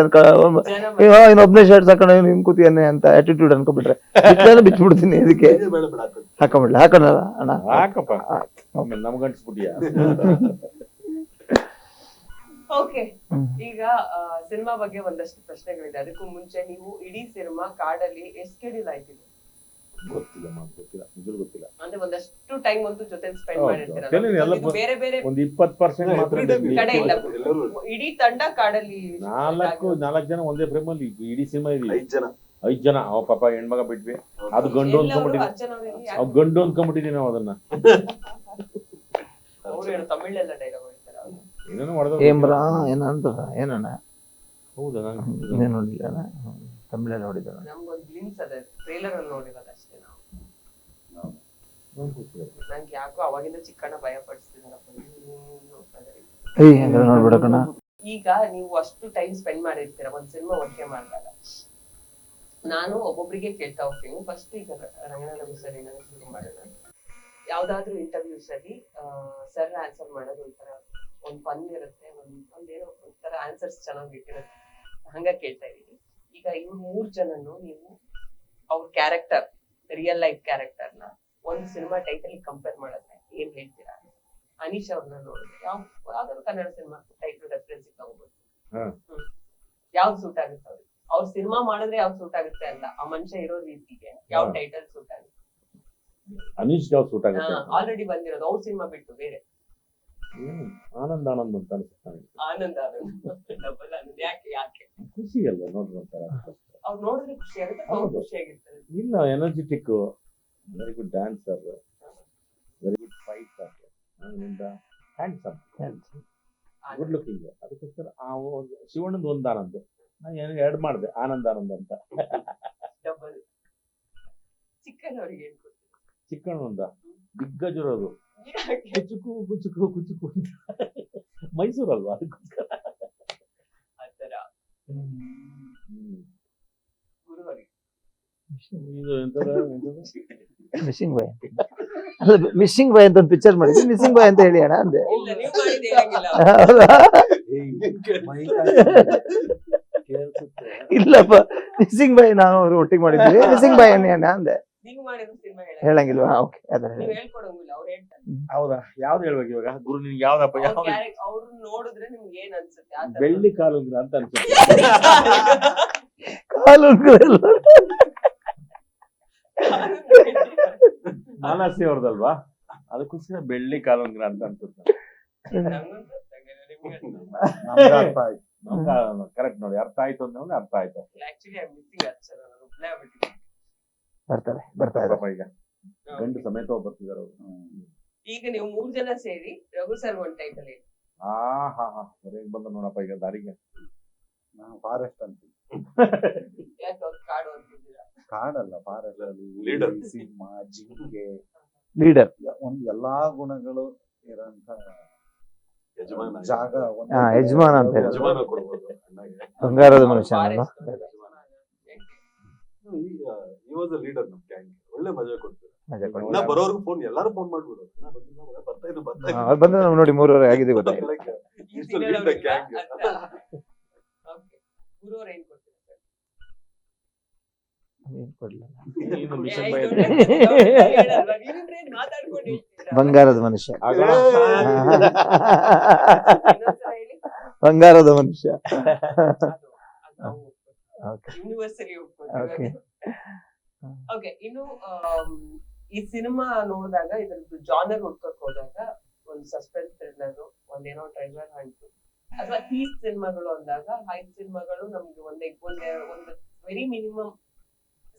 ಇನ್ನೊಬ್ನೇ ಶರ್ಟ್ಸ್ ಹಾಕೊಂಡು ನಿಮ್ ಕೂತಿಯನ್ನೇ ಅಂತ ಆಟಿಟ್ಯೂಡ್ ಅನ್ಕೊಬಿಟ್ರೆ ಬಿಟ್ಟಾಗ ಬಿಟ್ಬಿಡ್ತೀನಿ ಅದಕ್ಕೆ. ಹಾಕೊಂಬಿಡ್ಲ ಹಾಕೊಂಡಲ್ಲ ಅಣ್ಣ? ಹಾಕಪ್ಪ. ನಮ್ಗೆ ಓಕೆ. ಈಗ ಸಿನಿಮಾ ಬಗ್ಗೆ ಒಂದಷ್ಟು ಪ್ರಶ್ನೆಗಳಿದೆ. ಅದಕ್ಕೂ ಮುಂಚೆ ನೀವು ಇಡೀ ಸಿನಿಮಾ ಕಾಡಲ್ಲಿ ಎಷ್ಟು ಕೆಡಿಲ್ ಆಯ್ತಿದೆ? ಗೊತ್ತಿಲ್ಲ ಮಾಮ್, ಗೊತ್ತಿಲ್ಲ. ಗೊತ್ತಿಲ್ಲ. ಅಂದ್ರೆ ಒಂದಷ್ಟು ಟೈಮ್ ಅಂತೂ ಜೊತೆ ಸ್ಪೆಂಡ್. ಮಾಡಿರ್ತೀರ ಇದು ಬೇರೆ ಬೇರೆ ಒಂದು ಇಪ್ಪತ್ ಪರ್ಸೆಂಟ್ ಮಾತ್ರ ಕಡೆ ಇಲ್ಲ ಇಡೀ ತಂಡ ಕಾಡಲ್ಲಿ ನಾಲ್ಕು ನಾಲ್ಕು ಜನ ಒಂದೇ ಫ್ರೇಮ್ ಅಲ್ಲಿ ಇಡೀ ಸಿನಿಮಾ ಇದೀವಿ ಐದ್ ಜನ. ಐದ್ ಜನ. ಅವ ಪಾಪ ಹೆಣ್ಮಗ ಬಿಟ್ವಿ. ಅದು ಗಂಡು ಅನ್ಕೊಂಡ್ಬಿಟ್ಟಿದ್ವಿ ಅವ್ ಗಂಡು ಅನ್ಕೊಂಡ್ಬಿಟ್ಟಿದೀವಿ ನಾವು ಅದನ್ನ. ತಮಿಳೆಲ್ಲ ಡೈಲಾಗ್ ಹೊಡೆದ ಏಮ್ರಾ ಏನಣ್ಣ? ಹೌದಾ? ನಾನು. ತಮಿಳಲ್ಲಿ ನಮ್ಗೊಂದು ಗ್ಲಿಮ್ಸ್ ಅದ ಟ್ರೇಲರ್ ಅಲ್ಲಿ ನೋಡಿರೋದು ಅಷ್ಟೇ ನಾವು. ನಂಗೆ ಯಾಕೋ ಅವಾಗಿಂದ ಚಿಕ್ಕಣ್ಣ ಭಯ ಏಯ್ ಹಂಗಾರೆ ಈಗ ನೀವು ಅಷ್ಟು ಟೈಮ್ ಸ್ಪೆಂಡ್ ಮಾಡಿರ್ತೀರ ಒಂದ್ ಸಿನಿಮಾ ಒಟ್ಟಿಗೆ ಮಾಡಿದಾಗ? ನಾನು ಒಬ್ಬೊಬ್ಬರಿಗೆ ಕೇಳ್ತಾ ಹೋಗ್ತೀನಿ. ಫಸ್ಟ್ ಈಗ ರಂಗನಾಥ ಸರ್ ಏನಾದ್ರು ಶುರು ಮಾಡೋಣ ಯಾವ್ದಾದ್ರು ಇಂಟರ್ವ್ಯೂಸ್ ಅಲ್ಲಿ ಸರ್ ಆನ್ಸರ್ ಮಾಡೋದು ಒಂಥರ ಒಂದ್ ಫನ್ ಇರುತ್ತೆ ಒಂದ್ ಒಂದೇನೋ ಒಂಥರ ಆನ್ಸರ್ಸ್ ಚೆನ್ನಾಗಿ ಇಟ್ಟಿರುತ್ತೆ ಹಂಗ ಕೇಳ್ತಾ ಇದೀನಿ ಈಗ ಈ ಮೂರ್ ಜನನು ನೀವು ಅವ್ರ ಕ್ಯಾರೆಕ್ಟರ್ ರಿಯಲ್ ಲೈಫ್ ಕ್ಯಾರೆಕ್ಟರ್ನ ಒಂದ್ ಸಿನಿಮಾ ಟೈಟಲ್ ಕಂಪೇರ್ ಮಾಡಿದ್ರೆ ಏನ್ ಹೇಳ್ತೀರಾ? ಅನೀಶ್ ಅವ್ರನ್ನ ನೋಡಿದ್ರೆ ಯಾವ ಯಾವ್ದಾದ್ರು ಕನ್ನಡ ಸಿನಿಮಾ ಟೈಟಲ್ ರೆಫರೆನ್ಸ್ ತಗೋಬಹುದು ಹಾ. ಯಾವ್ದು ಸೂಟ್ ಆಗುತ್ತೆ ಅವ್ರಿಗೆ? ಅವ್ರ ಸಿನಿಮಾ ಮಾಡಿದ್ರೆ ಯಾವ್ದು ಸೂಟ್ ಆಗುತ್ತೆ ಅಲ್ಲ ಆ ಮನುಷ್ಯ ಇರೋ ರೀತಿಗೆ ಯಾವ. ಟೈಟಲ್ ಸೂಟ್ ಆಗುತ್ತೆ? ಅನೀಶ್ ಯಾವ ಸೂಟ್ ಆಗುತ್ತೆ ಆಲ್ರೆಡಿ ಬಂದಿರೋದು. ಅವ್ರ ಸಿನಿಮಾ ಬಿಟ್ಟು ಬೇರೆ. ಏನು? ಆನಂದ ಆನಂದ್ ಅಂತ ಅನಿಸುತ್ತೆ ನನಗೆ. ಆನಂದ ಡಬಲ್ ಆನಂದ್ ಯಾಕೆ ಯಾಕೆ? ಖುಷಿ ಅಲ್ಲ ನೋಡ್ರಿ ಒಂಥರ? ಅವ್ರು ನೋಡಿದ್ರೆ ಖುಷಿ ಆಗುತ್ತೆ ಅವ್ರು ಹೌದು. ಖುಷಿಯಾಗಿರ್ತಾರೆ. ಇಲ್ಲ energetic very good dancer very good fighter handsome good looking ಅದಕ್ಕೋಸ್ಕರ ಆ ಒಂದು ಶಿವಣ್ಣಂದು ಒಂದು ಆನಂದ್. ನಾನು ಏನು ಎರಡು ಮಾಡಿದೆ ಆನಂದ ಆನಂದ ಅಂತ. ಡಬಲ್ ಚಿಕ್ಕನವ್ರಿಗೆ ಏನ್ ಕೊಡ್ತೀವಿ ಚಿಕ್ಕಣ್ಣ ಒಂದ ದಿಗ್ಗಜರದು? ಕುಚುಕು ಕುಚುಕು ಕುಚುಕು ಅಂತ. ಮೈಸೂರು ಅಲ್ವಾ ಅದಕ್ಕೋಸ್ಕರ ಆತರ ಮಿಸ್ಸಿಂಗ್ ಬಾಯ್ ಅಲ್ಲ ಮಿಸ್ಸಿಂಗ್ ಬಾಯ್ ಅಂತ ಒಂದು ಪಿಕ್ಚರ್ ಮಾಡಿದ್ವಿ. ಮಿಸ್ಸಿಂಗ್ ಬಾಯ್ ಅಂತ ಹೇಳಿ ಅಣ್ಣ ಅಂದೆ. ಇಲ್ಲ ನೀವು ಮಾಡಿದ್ದು ಹೇಳಂಗಿಲ್ಲ ಹೌದಾ? ಇಲ್ಲಪ್ಪ ಮಿಸ್ಸಿಂಗ್ ಬಾಯ್ ನಾವು ಅವ್ರು ಒಟ್ಟಿಗೆ ಮಾಡಿದ್ವಿ. ಮಿಸ್ಸಿಂಗ್ ಬಾಯ್ ಅನ್ನಿ ಅಣ್ಣ ಅಂದೆ. ನೀವು ಮಾಡಿದ್ರು ಸಿನಿಮಾ ಹೇಳ ಹೇಳಂಗಿಲ್ವಾ? ಓಕೆ ಅದ್ರ ನೀವು ಹೇಳ್ಕೊಡಂಗಿಲ್ಲ ಅವ್ರು ಹೇಳ್ತಾರೆ. ಹೌದಾ? ಯಾವ್ದು ಹೇಳ್ಬೇಕು ಇವಾಗ? ಗುರು ನಿನ್ಗೆ ಯಾವ್ದಪ್ಪ? ಅವ್ರ ಯಾವ ಅವ್ರು ನೋಡಿದ್ರೆ ನಿಮ್ಗೆ ಏನ್ ಅನ್ಸುತ್ತೆ? ಆ ಥರ. ಬೆಳ್ಳಿ ಕಾಲುಂಗ್ರ ಅಂತ ಅನ್ಸುತ್ತೆ. ಕಾಲು ಮಾನಸಿ ಅವ್ರದಲ್ವಾ? ಅದಕ್ಕೋಸ್ಕರ ಬೆಳ್ಳಿ ಕಾಲುಂಗ್ರ ಅಂತ ಅನ್ಸುತ್ತೆ. ನಂಗೊಂದು ಗೊತ್ತಾಗಿಲ್ಲ, ನಿಮ್ಗೆ ನಮ್ಗೆ ಅರ್ಥ ಆಯ್ತು. ಕರೆಕ್ಟ್ ನೋಡಿ ಅರ್ಥ ಆಯ್ತು ಅಂದ್ರೆ ಅರ್ಥ ಆಯ್ತು. ನಾನು ಆಗ್ಬಿಟ್ಟಿದ್ದೀನಿ. ಬರ್ತಾರೆ ಬರ್ತಾ ಇದ್ದಾರೆ ಪಾಪ ಈಗ. ಗಂಡು ಸಮೇತ ಬರ್ತಿದಾರೆ ಅವರು. ಈಗ ನೀವು ಮೂರ್ ಜನ ಸೇರಿ ರಘು ಸರ್ ಒನ್ ಟೈಟಲ್ ಹೇಳಿ ಆ ಹಾ ಹಾ. ಸರಿಯಾಗಿ ಬಂದ ನೋಡಪ್ಪ ಈಗ ದಾರಿಗೆ. ನಾವು ಫಾರೆಸ್ಟ್ ಅಂತೀವಿ ಯಾಕೆ ಅವ್ರು ಕಾಡು ಅಂತಿದ್ದೀರಾ? ಕಾಡಲ್ಲ ಫಾರೆಸ್ಟ್ ಅಲ್ಲಿ. Leader. ಹುಲಿ, ಸಿಂಹ ಜಿಂಕೆ. ಲೀಡರ್ ಒಂದ್ ಎಲ್ಲಾ ಗುಣಗಳು ಇರೋಂತ ಯಜಮಾನ. ಜಾಗ ಒಂದು ಯಜಮಾನ ಅಂತ ಹೇಳೋದು. ಯಜಮಾನ ಕೊಡ್ಬೋದು. ಅಣ್ಣಗೆ ಬಂಗಾರದ ಮನುಷ್ಯ? Forest. ಈ ವಾಸ್ ಅ ಲೀಡರ್ ನಮ್ ಗ್ಯಾಂಗ್ ಒಳ್ಳೆ ಮಜಾ ಕೊಡ್ತಾರೆ ಮಜಾ ಕೊಡಿ. ಇನ್ನ ಬರೋರ್ಗು ಫೋನ್ ಎಲ್ಲಾರು ಫೋನ್ ಮಾಡ್ಬಿಡು ಇನ್ನ ಬಂದಿಲ್ಲ ಮಗ, ಬರ್ತಾ ಇನ್ನು ಬರ್ತಾ ಹಾ, ಅವ್ರು ಬಂದ್ರೆ ನಾವು ನೋಡಿ ಮೂರುವರೆ ಆಗಿದೆ ಗೊತ್ತಾಗಿಲ್ಲ ಈ Used to scene lead the ಅವ್ರಿಗೆ gang. ಅರ್ಥ. Okay. ಗುರುವ್ರು ಏನ್ ಕೊಡ್ತೀರಾ sir? ಏನ್ ಕೊಡ್ಲಿಲ್ಲ. ನೀನು ಏ, ಮಿಷನ್ ಇದು ಬೈ ಒಳ್ಳೆ ಹೇಳಲ್ವಾ? ನೀವಿಬ್ರು ಏನ್ ಮಾತಾಡ್ಕೊಂಡು ಹೇಳ್ತೀರಾ? ಬಂಗಾರದ ಮನುಷ್ಯ ಆಗ ಇನ್ನೊಂದ್ಸಲ ಹೇಳಿ. ಬಂಗಾರದ ಮನುಷ್ಯ ಅದು- ಅದು ನಾವು Okay. ಯೂನಿವರ್ಸರಿ ಓಕೆ ಇನ್ನು ಆ ಈ ಸಿನಿಮಾ ನೋಡಿದಾಗ ಇದ್ರದ್ದು ಜಾನರ್ ಹುಡ್ಕಕ್ ಹೋದಾಗ ಒಂದು ಸಸ್ಪೆನ್ಸ್ ಥ್ರಿಲ್ಲರ್ ಒಂದೇನೋ ಟ್ರೈಲರ್ ಹಂಟ್ ಅಥವಾ ಹೀಟ್ ಸಿನಿಮಾಗಳು ಅಂದಾಗ ಹೈಟ್ ಸಿನಿಮಾಗಳು ನಮ್ಗೆ ಒಂದೇ ಒಂದೇ ಒಂದು ವೆರಿ ಮಿನಿಮಮ್